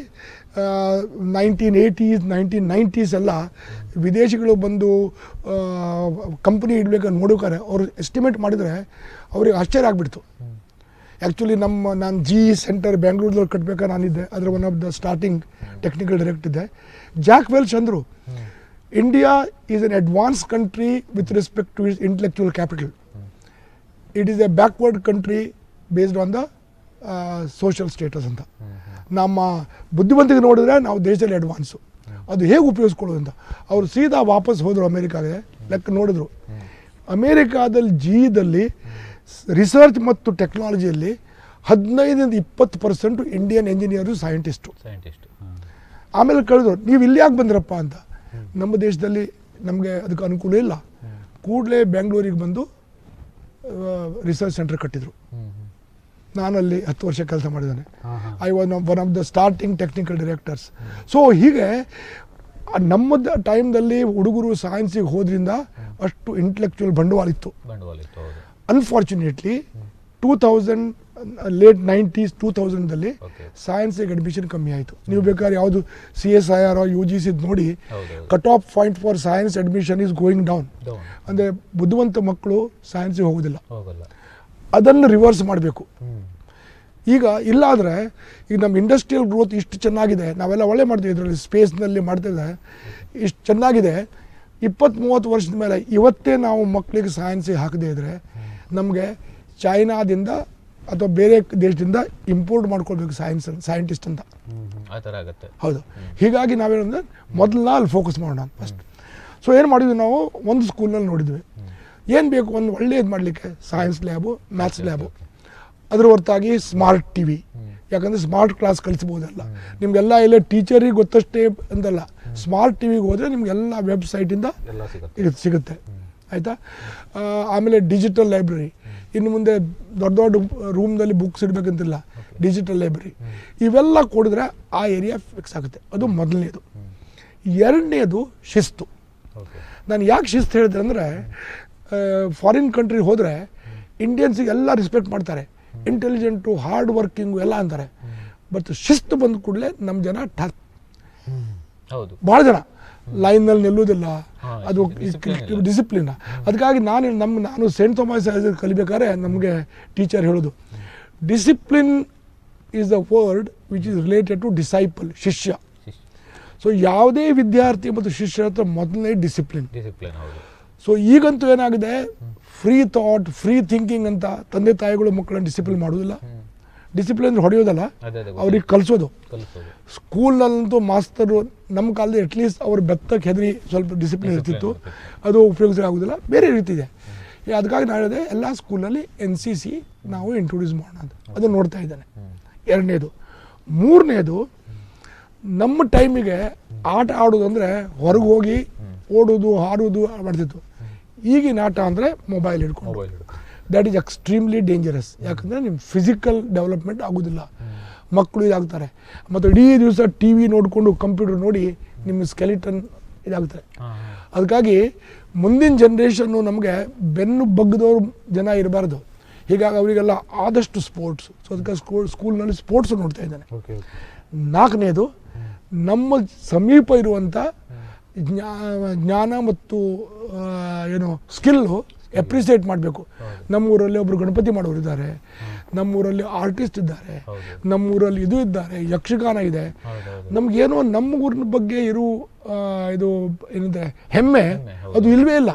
ನೈನ್ಟೀನ್ ಏಯ್ಟೀಸ್ ನೈನ್ಟೀನ್ ನೈಂಟೀಸ್ ಎಲ್ಲ ವಿದೇಶಿಗಳು ಬಂದು ಕಂಪ್ನಿ ಇಡಬೇಕು ನೋಡ್ಬೇಕಾರೆ ಅವರು ಎಸ್ಟಿಮೇಟ್ ಮಾಡಿದರೆ ಅವ್ರಿಗೆ ಆಶ್ಚರ್ಯ ಆಗಿಬಿಡ್ತು. ಆ್ಯಕ್ಚುಲಿ ನಮ್ಮ, ನಾನು ಜಿ ಸೆಂಟರ್ ಬೆಂಗಳೂರಲ್ಲಿ ಕಟ್ಟಬೇಕಾದ್ರೆ ನಾನಿದ್ದೆ. ಅದರ one of the starting technical direct ಇದ್ದೆ ಜಾಕ್ ವೆಲ್ ಅಂದರು India is an advance country with respect to is intellectual capital it is a backward country based on the social status ಅಂತ. ನಮ್ಮ ಬುದ್ಧಿವಂತಿಗೆ ನೋಡಿದ್ರೆ ನಾವು ದೇಶದಲ್ಲಿ ಅಡ್ವಾನ್ಸು ಅದು ಹೇಗೆ ಉಪಯೋಗಿಸ್ಕೊಳ್ಳೋದು ಅಂತ ಅವರು ಸೀದಾ ವಾಪಸ್ ಹೋದರು ಅಮೇರಿಕಾಗೆ. ಲೆಕ್ಕ ನೋಡಿದ್ರು. ಅಮೇರಿಕಾದಲ್ಲಿ ಜಿದಲ್ಲಿ ರಿಸರ್ಚ್ ಮತ್ತು ಟೆಕ್ನಾಲಜಿಯಲ್ಲಿ ಹದಿನೈದರಿಂದ ಇಪ್ಪತ್ತು percent Indian engineer scientist scientist ಆಮೇಲೆ ಕೇಳಿದ್ರು ನೀವು ಇಲ್ಲಿ ಯಾಕೆ ಬಂದ್ರಪ್ಪ ಅಂತ? ನಮ್ಮ ದೇಶದಲ್ಲಿ ನಮಗೆ ಅದಕ್ಕೆ ಅನುಕೂಲ ಇಲ್ಲ. ಕೂಡಲೇ ಬೆಂಗಳೂರಿಗೆ ಬಂದು ರಿಸರ್ಚ್ ಸೆಂಟರ್ ಕಟ್ಟಿದರು. ನಾನಲ್ಲಿ ಹತ್ತು ವರ್ಷ ಕೆಲಸ ಮಾಡಿದ್ದಾನೆ. I was one of the starting technical directors so ಹೀಗೆ ನಮ್ಮ ಟೈಮ್ದಲ್ಲಿ ಹುಡುಗರು ಸೈನ್ಸಿಗೆ ಹೋದ್ರಿಂದ ಅಷ್ಟು ಇಂಟೆಲೆಕ್ಚುಯಲ್ ಬಂಡವಾಳ ಇತ್ತು. ಬಂಡವಾಳ ಇತ್ತು ಹೌದು. Unfortunately two thousand late nineties two ತೌಸಂಡಲ್ಲಿ. ಸೈನ್ಸಿಗೆ ಅಡ್ಮಿಷನ್ ಕಮ್ಮಿ ಆಯಿತು. ನೀವು ಬೇಕಾದ್ರೆ ಯಾವುದು C S I R U G C ನೋಡಿ cut off point for science admission is going down ಅಂದರೆ ಬುದ್ಧಿವಂತ ಮಕ್ಕಳು ಸೈನ್ಸಿಗೆ ಹೋಗೋದಿಲ್ಲ. ಅದನ್ನು ರಿವರ್ಸ್ ಮಾಡಬೇಕು. ಈಗ ಇಲ್ಲಾದರೆ ಈಗ ನಮ್ಮ ಇಂಡಸ್ಟ್ರಿಯಲ್ ಗ್ರೋತ್ ಇಷ್ಟು ಚೆನ್ನಾಗಿದೆ ನಾವೆಲ್ಲ ಒಳ್ಳೆ ಮಾಡ್ತೀವಿ ಇದರಲ್ಲಿ ಸ್ಪೇಸ್ನಲ್ಲಿ ಮಾಡ್ತಿದ್ದೆ ಇಷ್ಟು ಚೆನ್ನಾಗಿದೆ. ಇಪ್ಪತ್ತು ಮೂವತ್ತು ವರ್ಷದ ಮೇಲೆ ಇವತ್ತೇ ನಾವು ಮಕ್ಕಳಿಗೆ ಸೈನ್ಸಿಗೆ ಹಾಕದೇ ಇದ್ದರೆ ನಮಗೆ ಚೈನಾದಿಂದ ಅಥವಾ ಬೇರೆ ದೇಶದಿಂದ ಇಂಪೋರ್ಟ್ ಮಾಡ್ಕೊಳ್ಬೇಕು ಸೈನ್ಸ್ ಸೈಂಟಿಸ್ಟ್ ಅಂತ. ಆ ಥರ ಆಗತ್ತೆ. ಹೌದು. ಹೀಗಾಗಿ ನಾವೇನಂದ್ರೆ ಮೊದಲನ್ನ ಅಲ್ಲಿ ಫೋಕಸ್ ಮಾಡೋಣ ಫಸ್ಟ್ ಸೊ ಏನು ಮಾಡಿದ್ವಿ ನಾವು? ಒಂದು ಸ್ಕೂಲ್ನಲ್ಲಿ ನೋಡಿದ್ವಿ. ಏನು ಬೇಕು? ಒಂದು ಒಳ್ಳೆಯದು ಮಾಡಲಿಕ್ಕೆ ಸೈನ್ಸ್ ಲ್ಯಾಬು ಮ್ಯಾಥ್ಸ್ ಲ್ಯಾಬು ಅದ್ರ ಹೊರತಾಗಿ ಸ್ಮಾರ್ಟ್ ಟಿ ವಿ ಯಾಕಂದರೆ ಸ್ಮಾರ್ಟ್ ಕ್ಲಾಸ್ ಕಲಿಸ್ಬೋದಲ್ಲ ನಿಮಗೆಲ್ಲ ಇಲ್ಲ ಟೀಚರಿಗೆ ಗೊತ್ತಷ್ಟೇ ಅಂತಲ್ಲ. ಸ್ಮಾರ್ಟ್ ಟಿ ವಿಗೆ ಹೋದರೆ ನಿಮಗೆಲ್ಲ ವೆಬ್ಸೈಟಿಂದ ಸಿಗುತ್ತೆ. ಆಯಿತಾ? ಆಮೇಲೆ ಡಿಜಿಟಲ್ ಲೈಬ್ರರಿ ಇನ್ನು ಮುಂದೆ ದೊಡ್ಡ ದೊಡ್ಡ ರೂಮ್ನಲ್ಲಿ ಬುಕ್ಸ್ ಇಡಬೇಕಂತಿಲ್ಲ. ಡಿಜಿಟಲ್ ಲೈಬ್ರರಿ ಇವೆಲ್ಲ ಕೊಡಿದ್ರೆ ಆ ಏರಿಯಾ ಫಿಕ್ಸ್ ಆಗುತ್ತೆ. ಅದು ಮೊದಲನೇದು. ಎರಡನೇದು ಶಿಸ್ತು. ನಾನು ಯಾಕೆ ಶಿಸ್ತು ಹೇಳಿದೆ ಅಂದರೆ ಫಾರಿನ್ ಕಂಟ್ರಿಗೆ ಹೋದರೆ ಇಂಡಿಯನ್ಸಿಗೆ ಎಲ್ಲ ರೆಸ್ಪೆಕ್ಟ್ ಮಾಡ್ತಾರೆ. ಇಂಟೆಲಿಜೆಂಟು ಹಾರ್ಡ್ ವರ್ಕಿಂಗು ಎಲ್ಲ ಅಂತಾರೆ. ಬಟ್ ಶಿಸ್ತು ಬಂದ ಕೂಡಲೇ ನಮ್ಮ ಜನ ಠ ಹೌದು. ಭಾಳ ಜನ. ಲೈನ್ನಲ್ಲಿ ನಿಲ್ಲುವುದಿಲ್ಲ. ಅದು ಡಿಸಿಪ್ಲಿನ್ ಅದಕ್ಕಾಗಿ ನಾನು ನಮ್ಮ ನಾನು ಸೇಂಟ್ ಥಾಮಸ್ ಕಲಿಬೇಕಾದ್ರೆ ನಮಗೆ ಟೀಚರ್ ಹೇಳೋದು discipline is the word which is related to disciple ಶಿಷ್ಯ. ಸೊ ಯಾವುದೇ ವಿದ್ಯಾರ್ಥಿ ಮತ್ತು ಶಿಷ್ಯರ ಹತ್ರ ಮೊದಲನೇ ಡಿಸಿಪ್ಲಿನ್ ಸೊ ಈಗಂತೂ ಏನಾಗಿದೆ? ಫ್ರೀ ಥಾಟ್ ಫ್ರೀ ಥಿಂಕಿಂಗ್ ಅಂತ ತಂದೆ ತಾಯಿಗಳು ಮಕ್ಕಳನ್ನ ಡಿಸಿಪ್ಲಿನ್ ಮಾಡೋದಿಲ್ಲ ಹ್ಮ್. ಡಿಸಿಪ್ಲಿನ್ ಅಂದ್ರೆ ಹೊಡೆಯೋದಲ್ಲ ಅವ್ರಿಗೆ ಕಲಿಸೋದು. ಸ್ಕೂಲಲ್ಲಂತೂ ಸ್ಕೂಲ್ನಲ್ಲಂತೂ ಮಾಸ್ತರು ನಮ್ಮ ಕಾಲದಲ್ಲಿ ಅಟ್ಲೀಸ್ಟ್ ಅವ್ರ ಬೆತ್ತಕ್ಕೆ ಹೆದರಿ ಸ್ವಲ್ಪ ಡಿಸಿಪ್ಲಿನ್ ಇರ್ತಿತ್ತು. ಅದು ಉಪಯೋಗಿಸ ಆಗೋದಿಲ್ಲ ಬೇರೆ ರೀತಿ ಇದೆ. ಅದಕ್ಕಾಗಿ ನಾನು ಹೇಳಿದೆ ಎಲ್ಲ ಸ್ಕೂಲಲ್ಲಿ ಎನ್ ಸಿ ಸಿ ನಾವು ಇಂಟ್ರೊಡ್ಯೂಸ್ ಮಾಡೋಣ ಅಂತ. ಅದನ್ನು ನೋಡ್ತಾ ಇದ್ದಾನೆ. ಎರಡನೇದು. ಮೂರನೇದು ನಮ್ಮ ಟೈಮಿಗೆ ಆಟ ಆಡೋದು ಅಂದರೆ ಹೊರಗೆ ಹೋಗಿ ಓಡೋದು ಹಾಡೋದು ಮಾಡ್ತಿತ್ತು. ಈಗಿನ ಆಟ ಅಂದರೆ ಮೊಬೈಲ್ ಹಿಡ್ಕೊಂಡು. ದ್ಯಾಟ್ ಈಸ್ ಎಕ್ಸ್ಟ್ರೀಮ್ಲಿ ಡೇಂಜರಸ್ ಯಾಕಂದರೆ ನಿಮ್ಮ ಫಿಸಿಕಲ್ ಡೆವಲಪ್ಮೆಂಟ್ ಆಗೋದಿಲ್ಲ. ಮಕ್ಕಳು ಇದಾಗ್ತಾರೆ. ಮತ್ತು ಇಡೀ ದಿವಸ ಟಿ ವಿ ನೋಡಿಕೊಂಡು ಕಂಪ್ಯೂಟರ್ ನೋಡಿ ನಿಮ್ಮ ಸ್ಕೆಲಿಟನ್ ಇದಾಗ್ತಾರೆ. ಅದಕ್ಕಾಗಿ ಮುಂದಿನ ಜನ್ರೇಷನ್ನು ನಮಗೆ ಬೆನ್ನು ಬಗ್ಗದವ್ರು ಜನ ಇರಬಾರ್ದು. ಹೀಗಾಗಿ ಅವರಿಗೆಲ್ಲ ಆದಷ್ಟು ಸ್ಪೋರ್ಟ್ಸ್ ಸೊ ಅದಕ್ಕೆ ಸ್ಕೂಲ್ ಸ್ಕೂಲ್ನಲ್ಲಿ ಸ್ಪೋರ್ಟ್ಸ್ ನೋಡ್ತಾ ಇದ್ದಾನೆ. ನಾಲ್ಕನೇದು ನಮ್ಮ ಸಮೀಪ ಇರುವಂಥ ಜ್ಞಾ- ಜ್ಞಾನ ಮತ್ತು ಏನು ಸ್ಕಿಲ್ಲು ಎಪ್ರಿಸಿಯೇಟ್ ಮಾಡಬೇಕು. ನಮ್ಮೂರಲ್ಲಿ ಒಬ್ಬರು ಗಣಪತಿ ಮಾಡೋರು ಇದ್ದಾರೆ. ನಮ್ಮೂರಲ್ಲಿ ಆರ್ಟಿಸ್ಟ್ ಇದ್ದಾರೆ. ನಮ್ಮ ನಮ್ಮೂರಲ್ಲಿ ಇದು ಇದ್ದಾರೆ ಯಕ್ಷಗಾನ ಇದೆ. ನಮಗೇನೋ ನಮ್ಮ ಊರಿನ ಬಗ್ಗೆ ಇರೋ ಇದು ಏನಿದೆ ಹೆಮ್ಮೆ ಅದು ಇಲ್ವೇ ಇಲ್ಲ.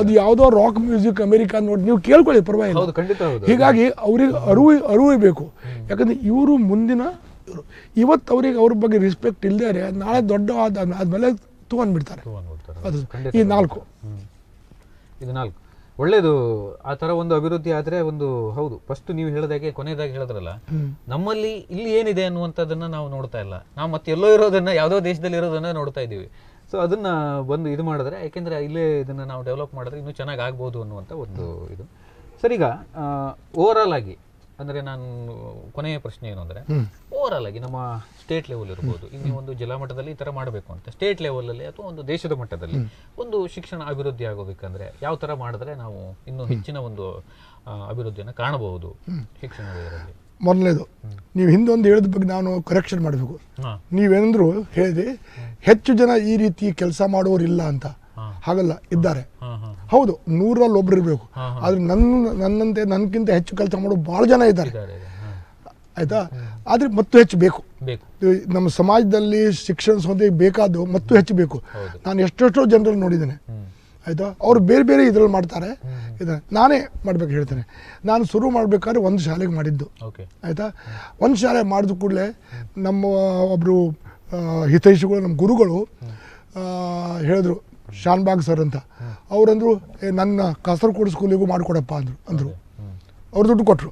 ಅದು ಯಾವುದೋ ರಾಕ್ ಮ್ಯೂಸಿಕ್ ಅಮೆರಿಕ ನೋಡಿ ನೀವು ಕೇಳ್ಕೊಳ್ಳಿ ಪರವಾಗಿಲ್ಲ. ಹೀಗಾಗಿ ಅವ್ರಿಗೆ ಅರಿವು ಅರಿವು ಬೇಕು ಯಾಕಂದ್ರೆ ಇವರು ಮುಂದಿನ ಇವರು ಇವತ್ತು ಅವ್ರಿಗೆ ಅವ್ರ ಬಗ್ಗೆ ರೆಸ್ಪೆಕ್ಟ್ ಇಲ್ಲದೆ ನಾಳೆ ದೊಡ್ಡ ಆದ ಆದ್ಮೇಲೆ ತಗೊಂಡ್ಬಿಡ್ತಾರೆ. ಅದು ಈ ನಾಲ್ಕು. ಇದು ನಾಲ್ಕು. ಒಳ್ಳೇದು. ಆ ಥರ ಒಂದು ಅಭಿವೃದ್ಧಿ ಆದರೆ ಒಂದು ಹೌದು. ಫಸ್ಟ್ ನೀವು ಹೇಳಿದಾಗೆ ಕೊನೆಯದಾಗಿ ಹೇಳಿದ್ರಲ್ಲ ನಮ್ಮಲ್ಲಿ ಇಲ್ಲಿ ಏನಿದೆ ಅನ್ನುವಂಥದ್ದನ್ನ ನಾವು ನೋಡ್ತಾ ಇಲ್ಲ. ನಾವು ಮತ್ತೆ ಎಲ್ಲೋ ಇರೋದನ್ನ ಯಾವುದೋ ದೇಶದಲ್ಲಿ ಇರೋದನ್ನ ನೋಡ್ತಾ ಇದ್ದೀವಿ. ಸೊ ಅದನ್ನ ಬಂದು ಇದು ಮಾಡಿದ್ರೆ ಯಾಕೆಂದ್ರೆ ಇಲ್ಲೇ ಇದನ್ನ ನಾವು ಡೆವಲಪ್ ಮಾಡಿದ್ರೆ ಇನ್ನೂ ಚೆನ್ನಾಗಿ ಆಗ್ಬೋದು ಅನ್ನುವಂಥ ಒಂದು ಇದು. ಸರಿಗ ಈಗ ಓವರ್ ಆಲ್ ಆಗಿ ಅಂದ್ರೆ ನಾನು ಕೊನೆಯ ಪ್ರಶ್ನೆ ಏನು ಅಂದ್ರೆ ಓವರ್ ಆಲ್ ಆಗಿ ನಮ್ಮ ಸ್ಟೇಟ್ ಲೆವೆಲ್ ಇರ್ಬೋದು. ಇಲ್ಲಿ ಒಂದು ಜಿಲ್ಲಾ ಮಟ್ಟದಲ್ಲಿ ಈ ತರ ಮಾಡಬೇಕು ಅಂತ. ಸ್ಟೇಟ್ ಲೆವೆಲಲ್ಲಿ ಅಥವಾ ಒಂದು ದೇಶದ ಮಟ್ಟದಲ್ಲಿ ಒಂದು ಶಿಕ್ಷಣ ಅಭಿವೃದ್ಧಿ ಆಗೋಬೇಕಂದ್ರೆ ಯಾವ ತರ ಮಾಡಿದ್ರೆ ನಾವು ಇನ್ನೂ ಹೆಚ್ಚಿನ ಒಂದು ಅಭಿವೃದ್ಧಿಯನ್ನು ಕಾಣಬಹುದು ಶಿಕ್ಷಣ ಇದರಲ್ಲಿ ಮೊದಲನೇದು ನೀವು ಹಿಂದೊಂದು ಹೇಳಿದ ಬಗ್ಗೆ ನಾನು ಕರೆಕ್ಷನ್ ಮಾಡಬೇಕು. ನೀವೇನಂದ್ರು ಹೇಳಿದೆ ಹೆಚ್ಚು ಜನ ಈ ರೀತಿ ಕೆಲಸ ಮಾಡುವವರಿಲ್ಲ ಇಲ್ಲ ಅಂತ. ಹಾಗಲ್ಲ ಇದ್ದಾರೆ. ಹೌದು ನೂರಲ್ಲಿ ಒಬ್ರು ಇರಬೇಕು. ಆದ್ರೆ ನನ್ನ ನನ್ನಂತೆ ನನ್ಗಿಂತ ಹೆಚ್ಚು ಕೆಲಸ ಮಾಡೋ ಭಾಳ ಜನ ಇದ್ದಾರೆ. ಆಯಿತಾ? ಆದರೆ ಮತ್ತು ಹೆಚ್ಚು ಬೇಕು. ನಮ್ಮ ಸಮಾಜದಲ್ಲಿ ಶಿಕ್ಷಣ ಸಂಸ್ಥೆ ಬೇಕಾದ್ದು ಮತ್ತು ಹೆಚ್ಚು ಬೇಕು. ನಾನು ಎಷ್ಟೆಷ್ಟೋ ಜನರನ್ನು ನೋಡಿದ್ದೇನೆ. ಆಯ್ತಾ? ಅವ್ರು ಬೇರೆ ಬೇರೆ ಇದ್ರಲ್ಲಿ ಮಾಡ್ತಾರೆ. ಇದು ನಾನೇ ಮಾಡ್ಬೇಕು ಹೇಳ್ತೇನೆ. ನಾನು ಶುರು ಮಾಡಬೇಕಾದ್ರೆ ಒಂದು ಶಾಲೆಗೆ ಮಾಡಿದ್ದು. ಆಯಿತಾ? ಒಂದು ಶಾಲೆ ಮಾಡಿದ ಕೂಡಲೇ ನಮ್ಮ ಒಬ್ಬರು ಹಿತೈಷಿಗಳು ನಮ್ಮ ಗುರುಗಳು ಹೇಳಿದ್ರು ಶಾನ್ಬಾಗ್ ಸರ್ ಅಂತ. ಅವರಂದ್ರು "ಏ, ನನ್ನ ಕಾಸರಗೋಡು ಸ್ಕೂಲಿಗೂ ಮಾಡಿಕೊಡಪ್ಪ ಅಂದರು ಅಂದರು. ಅವ್ರು ದುಡ್ಡು ಕೊಟ್ಟರು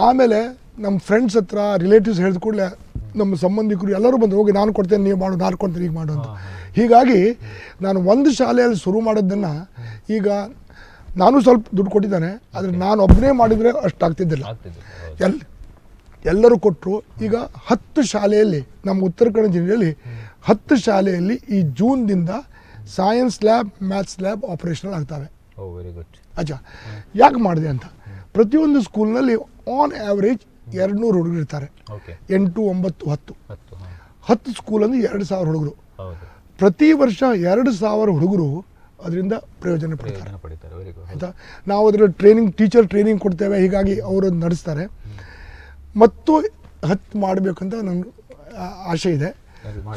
ಆಮೇಲೆ ನಮ್ಮ ಫ್ರೆಂಡ್ಸ್ ಹತ್ರ ರಿಲೇಟಿವ್ಸ್ ಹೇಳಿದ ಕೂಡಲೇ ನಮ್ಮ ಸಂಬಂಧಿಕರು ಎಲ್ಲರೂ ಬಂದು ಹೋಗಿ ನಾನು ಕೊಡ್ತೇನೆ ನೀವು ಮಾಡು ನಾನು ಕೊಡ್ತೇನೆ ಈಗ ಮಾಡು ಅಂತ. ಹೀಗಾಗಿ ನಾನು ಒಂದು ಶಾಲೆಯಲ್ಲಿ ಶುರು ಮಾಡೋದನ್ನು ಈಗ ನಾನು ಸ್ವಲ್ಪ ದುಡ್ಡು ಕೊಟ್ಟಿದ್ದಾನೆ ಆದರೆ ನಾನು ಒಬ್ಬನೇ ಮಾಡಿದರೆ ಅಷ್ಟು ಆಗ್ತಿದ್ದಿಲ್ಲ. ಆಗ್ತಿದೆ ಎಲ್ ಎಲ್ಲರೂ ಕೊಟ್ಟರು ಈಗ ಹತ್ತು ಶಾಲೆಯಲ್ಲಿ ನಮ್ಮ ಉತ್ತರ ಕನ್ನಡ ಜಿಲ್ಲೆಯಲ್ಲಿ ಹತ್ತು ಶಾಲೆಯಲ್ಲಿ ಈ ಜೂನ್ದಿಂದ science lab maths lab operational ಆಗ್ತವೆ. ವೆರಿ ಗುಡ್ ಅಜ್ಜ ಯಾಕೆ ಮಾಡಿದೆ ಅಂತ? ಪ್ರತಿಯೊಂದು ಸ್ಕೂಲ್ನಲ್ಲಿ ಆನ್ ಆ್ಯಾವ್ರೇಜ್ ಎರಡು ನೂರು ಹುಡುಗರು ಇರ್ತಾರೆ. ಎಂಟು ಒಂಬತ್ತು ಹತ್ತು. ಹತ್ತು ಸ್ಕೂಲಲ್ಲಿ ಎರಡು ಸಾವಿರ ಹುಡುಗರು. ಪ್ರತಿ ವರ್ಷ ಎರಡು ಸಾವಿರ ಹುಡುಗರು ಅದರಿಂದ ಪ್ರಯೋಜನ ಪಡ್ತಾರೆ. ಆಯಿತಾ ನಾವು ಅದರ ಟ್ರೈನಿಂಗ್ ಟೀಚರ್ ಟ್ರೈನಿಂಗ್ ಕೊಡ್ತೇವೆ. ಹೀಗಾಗಿ ಅವರು ನಡೆಸ್ತಾರೆ. ಮತ್ತು ಹತ್ತು ಮಾಡಬೇಕಂತ ನನ್ನ ಆಸೆ ಇದೆ.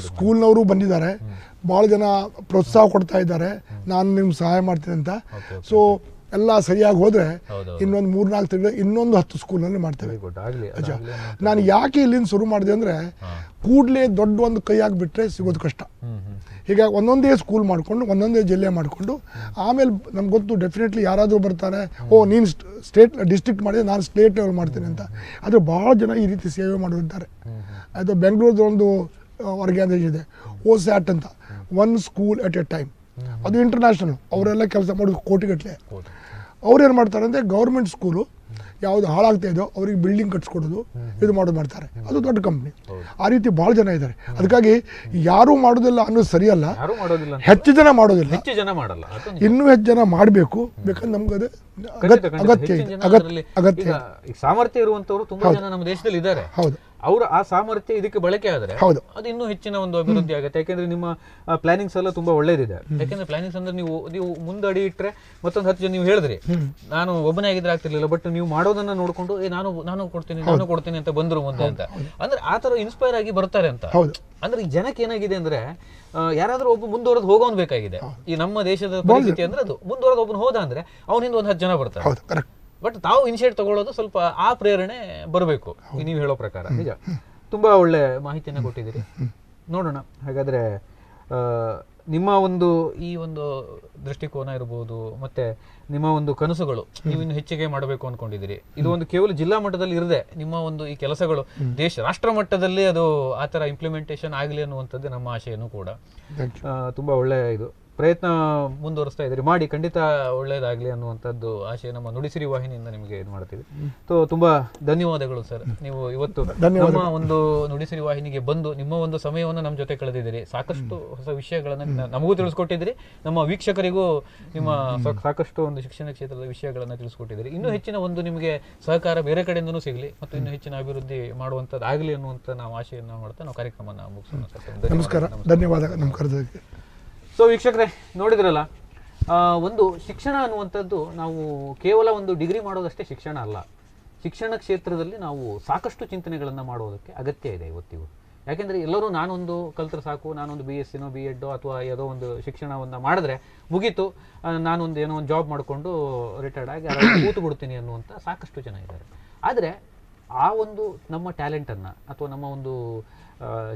ಸ್ಕೂಲ್ನವರು ಬಂದಿದ್ದಾರೆ. ಭಾಳ ಜನ ಪ್ರೋತ್ಸಾಹ ಕೊಡ್ತಾ ಇದ್ದಾರೆ. ನಾನು ನಿಮ್ಗೆ ಸಹಾಯ ಮಾಡ್ತೀನಿ ಅಂತ. ಸೊ ಎಲ್ಲ ಸರಿಯಾಗಿ ಹೋದರೆ ಇನ್ನೊಂದು ಮೂರು ಇನ್ನೊಂದು ಮೂರ್ನಾಲ್ಕು ತಿಂಗಳು ಇನ್ನೊಂದು ಹತ್ತು ಸ್ಕೂಲ್ನಲ್ಲಿ ಮಾಡ್ತೇವೆ. ಅಜ್ಜ ನಾನು ಯಾಕೆ ಇಲ್ಲಿಂದ ಶುರು ಮಾಡಿದೆ ಅಂದರೆ ಕೂಡಲೇ ದೊಡ್ಡ ಒಂದು ಕೈ ಬಿಟ್ಟರೆ ಸಿಗೋದು ಕಷ್ಟ. ಹೀಗಾಗಿ ಒಂದೊಂದೇ ಸ್ಕೂಲ್ ಮಾಡಿಕೊಂಡು ಒಂದೊಂದೇ ಜಿಲ್ಲೆ ಮಾಡಿಕೊಂಡು ಆಮೇಲೆ ನಮ್ಗೆ ಗೊತ್ತು ಡೆಫಿನೆಟ್ಲಿ ಯಾರಾದರೂ ಬರ್ತಾರೆ ಓ ನೀನು ಸ್ಟೇಟ್ ಡಿಸ್ಟ್ರಿಕ್ಟ್ ಮಾಡಿದ್ರೆ ನಾನು ಸ್ಟೇಟ್ ಲೆವೆಲ್ ಮಾಡ್ತೀನಿ ಅಂತ. ಆದರೆ ಭಾಳ ಜನ ಈ ರೀತಿ ಸೇವೆ ಮಾಡಿರ್ತಾರೆ ಅದು ಬೆಂಗಳೂರದ್ದು ಒಂದು ಆರ್ಗ್ಯಾನೈಸೇಷನ್ ಇದೆ ಓ ಸ್ಯಾಟ್ ಅಂತ. One school at a time ಅದು ಇಂಟರ್ನ್ಯಾಷನಲ್ ಅವರೆಲ್ಲ ಕೆಲಸ ಮಾಡೋದು ಕೋಟಿಗಟ್ಟಲೆ ಅವ್ರೇನು ಅವ್ರು ಏನು ಮಾಡ್ತಾರೆ ಅಂದರೆ ಗೌರ್ಮೆಂಟ್ ಸ್ಕೂಲು ಯಾವುದು ಹಾಳಾಗ್ತಾ ಇದೆಯೋ ಅವ್ರಿಗೆ ಬಿಲ್ಡಿಂಗ್ ಕಟ್ಸ್ಕೊಡೋದು ಇದು ಮಾಡೋದು ಮಾಡ್ತಾರೆ. ಅದು ದೊಡ್ಡ ಕಂಪ್ನಿ ಆ ರೀತಿ ಭಾಳ ಜನ ಇದ್ದಾರೆ ಅದಕ್ಕಾಗಿ ಯಾರೂ ಮಾಡೋದಿಲ್ಲ ಅನ್ನೋದು ಸರಿಯಲ್ಲ. ಹೆಚ್ಚು ಜನ ಮಾಡೋದಿಲ್ಲ. ಹೆಚ್ಚು ಜನ ಮಾಡಲ್ಲ. ಇನ್ನೂ ಹೆಚ್ಚು ಜನ ಮಾಡಬೇಕು. ಬೇಕಂದ್ರೆ ನಮ್ಗೆ ಅದು ಅಗತ್ಯ ಅಗತ್ಯ ಅಗತ್ಯ ಸಾಮರ್ಥ್ಯ ಇರುವಂತವರು ತುಂಬಾ ಜನ ನಮ್ಮ ದೇಶದಲ್ಲಿ ಇದ್ದಾರೆ ಹೌದು. ಅವರ ಆ ಸಾಮರ್ಥ್ಯ ಇದಕ್ಕೆ ಬಳಕೆ ಆದ್ರೆ ಹೌದು. ಅದು ಇನ್ನೂ ಹೆಚ್ಚಿನ ಒಂದು ಅಭಿವೃದ್ಧಿ ಆಗುತ್ತೆ. ಯಾಕೆಂದ್ರೆ ನಿಮ್ಮ ಪ್ಲಾನಿಂಗ್ಸ್ ಎಲ್ಲ ತುಂಬಾ ಒಳ್ಳೇದಿದೆ. ಯಾಕೆಂದ್ರೆ ಪ್ಲಾನಿಂಗ್ಸ್ ಅಂದ್ರೆ ನೀವು ನೀವು ಮುಂದಡಿ ಇಟ್ಟರೆ ಮತ್ತೊಂದು ಹತ್ತು ಜನ ನೀವು ಹೇಳಿದ್ರಿ. ನಾನು ಒಬ್ಬನೇ ಆಗಿದ್ರೆ ಆಗ್ತಿರ್ಲಿಲ್ಲ ಬಟ್ ನೀವು ಮಾಡೋದನ್ನ ನೋಡ್ಕೊಂಡು ಏ ನಾನು ನಾನು ಕೊಡ್ತೀನಿ ನಾನು ಕೊಡ್ತೀನಿ ಅಂತ ಬಂದ್ರು ಮುಂದೆ ಅಂತ. ಅಂದ್ರೆ ಆ ತರ ಇನ್ಸ್ಪೈರ್ ಆಗಿ ಬರ್ತಾರೆ ಅಂತ. ಅಂದ್ರೆ ಈ ಜನಕ್ಕೆ ಏನಾಗಿದೆ ಅಂದ್ರೆ ಯಾರಾದರೂ ಒಬ್ಬ ಮುಂದುವರೆದು ಹೋಗೋನ್ ಬೇಕಾಗಿದೆ. ಈ ನಮ್ಮ ದೇಶದ ಪರಿಸ್ಥಿತಿ ಅಂದ್ರೆ ಅದು. ಮುಂದುವರೆದು ಒಬ್ಬನು ಹೋದ ಅಂದ್ರೆ ಅವನಿಂದ ಒಂದು ಹತ್ತು ಜನ ಬರ್ತಾರೆ. ಬಟ್ ತಾವು ಇನಿಷಿಯೇಟ್ ತಗೊಳ್ಳೋದು ಸ್ವಲ್ಪ ಆ ಪ್ರೇರಣೆ ಬರಬೇಕು. ನೀವು ಹೇಳೋ ಪ್ರಕಾರ. ನಿಜ? ತುಂಬಾ ಒಳ್ಳೆ ಮಾಹಿತಿಯನ್ನು ಕೊಟ್ಟಿದ್ದೀರಿ. ನೋಡೋಣ. ಹಾಗಾದ್ರೆ ನಿಮ್ಮ ಒಂದು ಈ ಒಂದು ದೃಷ್ಟಿಕೋನ ಇರಬಹುದು ಮತ್ತೆ ನಿಮ್ಮ ಒಂದು ಕನಸುಗಳು ನೀವು ಇನ್ನು ಹೆಚ್ಚಿಗೆ ಮಾಡಬೇಕು ಅನ್ಕೊಂಡಿದ್ದೀರಿ. ಇದು ಒಂದು ಕೇವಲ ಜಿಲ್ಲಾ ಮಟ್ಟದಲ್ಲಿ ಇರದೆ ನಿಮ್ಮ ಒಂದು ಈ ಕೆಲಸಗಳು ದೇಶ ರಾಷ್ಟ್ರ ಮಟ್ಟದಲ್ಲಿ ಅದು ಆ ಥರ ಇಂಪ್ಲಿಮೆಂಟೇಷನ್ ಆಗಲಿ ಅನ್ನುವಂಥದ್ದು ನಮ್ಮ ಆಶೆಯನ್ನು ಕೂಡ. ತುಂಬ ಒಳ್ಳೆಯ ಇದು. ಪ್ರಯತ್ನ ಮುಂದುವರಿಸ್ತಾ ಇದ್ದೀರಿ. ಮಾಡಿ ಖಂಡಿತ ಒಳ್ಳೆಯದಾಗಲಿ ಅನ್ನುವಂಥದ್ದು ಆಶೆ ನಮ್ಮ ನುಡಿಸಿರಿ ವಾಹಿನಿಯಿಂದ ನಿಮಗೆ ಇದು ಮಾಡ್ತೀವಿ. ಸೊ ತುಂಬಾ ಧನ್ಯವಾದಗಳು ಸರ್. ನೀವು ಇವತ್ತು ನಮ್ಮ ಒಂದು ನುಡಿಸಿರಿ ವಾಹಿನಿಗೆ ಬಂದು ನಿಮ್ಮ ಒಂದು ಸಮಯವನ್ನು ನಮ್ಮ ಜೊತೆ ಕಳೆದಿದ್ದೀರಿ. ಸಾಕಷ್ಟು ಹೊಸ ವಿಷಯಗಳನ್ನು ನಮಗೂ ತಿಳಿಸ್ಕೊಟ್ಟಿದ್ದೀರಿ. ನಮ್ಮ ವೀಕ್ಷಕರಿಗೂ ನಿಮ್ಮ ಸಾಕಷ್ಟು ಒಂದು ಶಿಕ್ಷಣ ಕ್ಷೇತ್ರದ ವಿಷಯಗಳನ್ನು ತಿಳಿಸ್ಕೊಟ್ಟಿದ್ದೀರಿ. ಇನ್ನೂ ಹೆಚ್ಚಿನ ಒಂದು ನಿಮಗೆ ಸಹಕಾರ ಬೇರೆ ಕಡೆಯಿಂದನೂ ಸಿಗಲಿ ಮತ್ತು ಇನ್ನೂ ಹೆಚ್ಚಿನ ಅಭಿವೃದ್ಧಿ ಮಾಡುವಂಥದ್ದು ಆಗಲಿ ಅನ್ನುವಂಥ ನಾವು ಆಶೆಯನ್ನು ಮಾಡ್ತಾ ನಾವು ಕಾರ್ಯಕ್ರಮನ ಮುಗಿಸೋಣ ಸರ್. ನಮಸ್ಕಾರ. ಧನ್ಯವಾದ. ನಮ್ಮ ಕರೆದಕ್ಕೆ ಸೊ ವೀಕ್ಷಕರೇ, ನೋಡಿದ್ರಲ್ಲ ಒಂದು ಶಿಕ್ಷಣ ಅನ್ನುವಂಥದ್ದು ನಾವು ಕೇವಲ ಒಂದು ಡಿಗ್ರಿ ಮಾಡೋದಷ್ಟೇ ಶಿಕ್ಷಣ ಅಲ್ಲ. ಶಿಕ್ಷಣ ಕ್ಷೇತ್ರದಲ್ಲಿ ನಾವು ಸಾಕಷ್ಟು ಚಿಂತನೆಗಳನ್ನು ಮಾಡೋದಕ್ಕೆ ಅಗತ್ಯ ಇದೆ ಇವತ್ತಿಗೂ. ಯಾಕೆಂದರೆ ಎಲ್ಲರೂ ನಾನೊಂದು ಕಲ್ತ್ರೆ ಸಾಕು, ನಾನೊಂದು ಬಿ ಎಸ್ ಸಿನೋ ಬಿ ಎಡ್ಡೋ ಅಥವಾ ಯಾವುದೋ ಒಂದು ಶಿಕ್ಷಣವನ್ನು ಮಾಡಿದ್ರೆ ಮುಗೀತು ನಾನೊಂದು ಏನೋ ಒಂದು ಜಾಬ್ ಮಾಡಿಕೊಂಡು ರಿಟೈರ್ಡ್ ಆಗಿ *coughs* ಕೂತು ಬಿಡ್ತೀನಿ ಅನ್ನುವಂಥ ಸಾಕಷ್ಟು ಜನ ಇದ್ದಾರೆ. ಆದರೆ ಆ ಒಂದು ನಮ್ಮ ಟ್ಯಾಲೆಂಟನ್ನು ಅಥವಾ ನಮ್ಮ ಒಂದು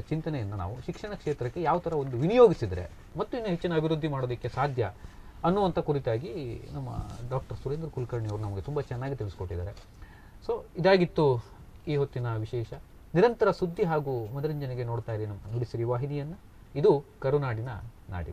ಚಿಂತನೆಯನ್ನು ನಾವು ಶಿಕ್ಷಣ ಕ್ಷೇತ್ರಕ್ಕೆ ಯಾವ ಥರ ಒಂದು ವಿನಿಯೋಗಿಸಿದರೆ ಮತ್ತು ಇನ್ನು ಹೆಚ್ಚಿನ ಅಭಿವೃದ್ಧಿ ಮಾಡೋದಕ್ಕೆ ಸಾಧ್ಯ ಅನ್ನುವಂಥ ಕುರಿತಾಗಿ ನಮ್ಮ ಡಾಕ್ಟರ್ ಸುರೇಂದ್ರ ಕುಲಕರ್ಣಿ ಅವರು ನಮಗೆ ತುಂಬ ಚೆನ್ನಾಗಿ ತಿಳಿಸ್ಕೊಟ್ಟಿದ್ದಾರೆ. ಸೊ ಇದಾಗಿತ್ತು ಈ ಹೊತ್ತಿನ ವಿಶೇಷ. ನಿರಂತರ ಸುದ್ದಿ ಹಾಗೂ ಮನರಂಜನೆಗೆ ನೋಡ್ತಾ ಇರಿ ನಮ್ಮ ನುಡಿಸಿರಿ ವಾಹಿನಿಯನ್ನು. ಇದು ಕರುನಾಡಿನ ನಾಡಿ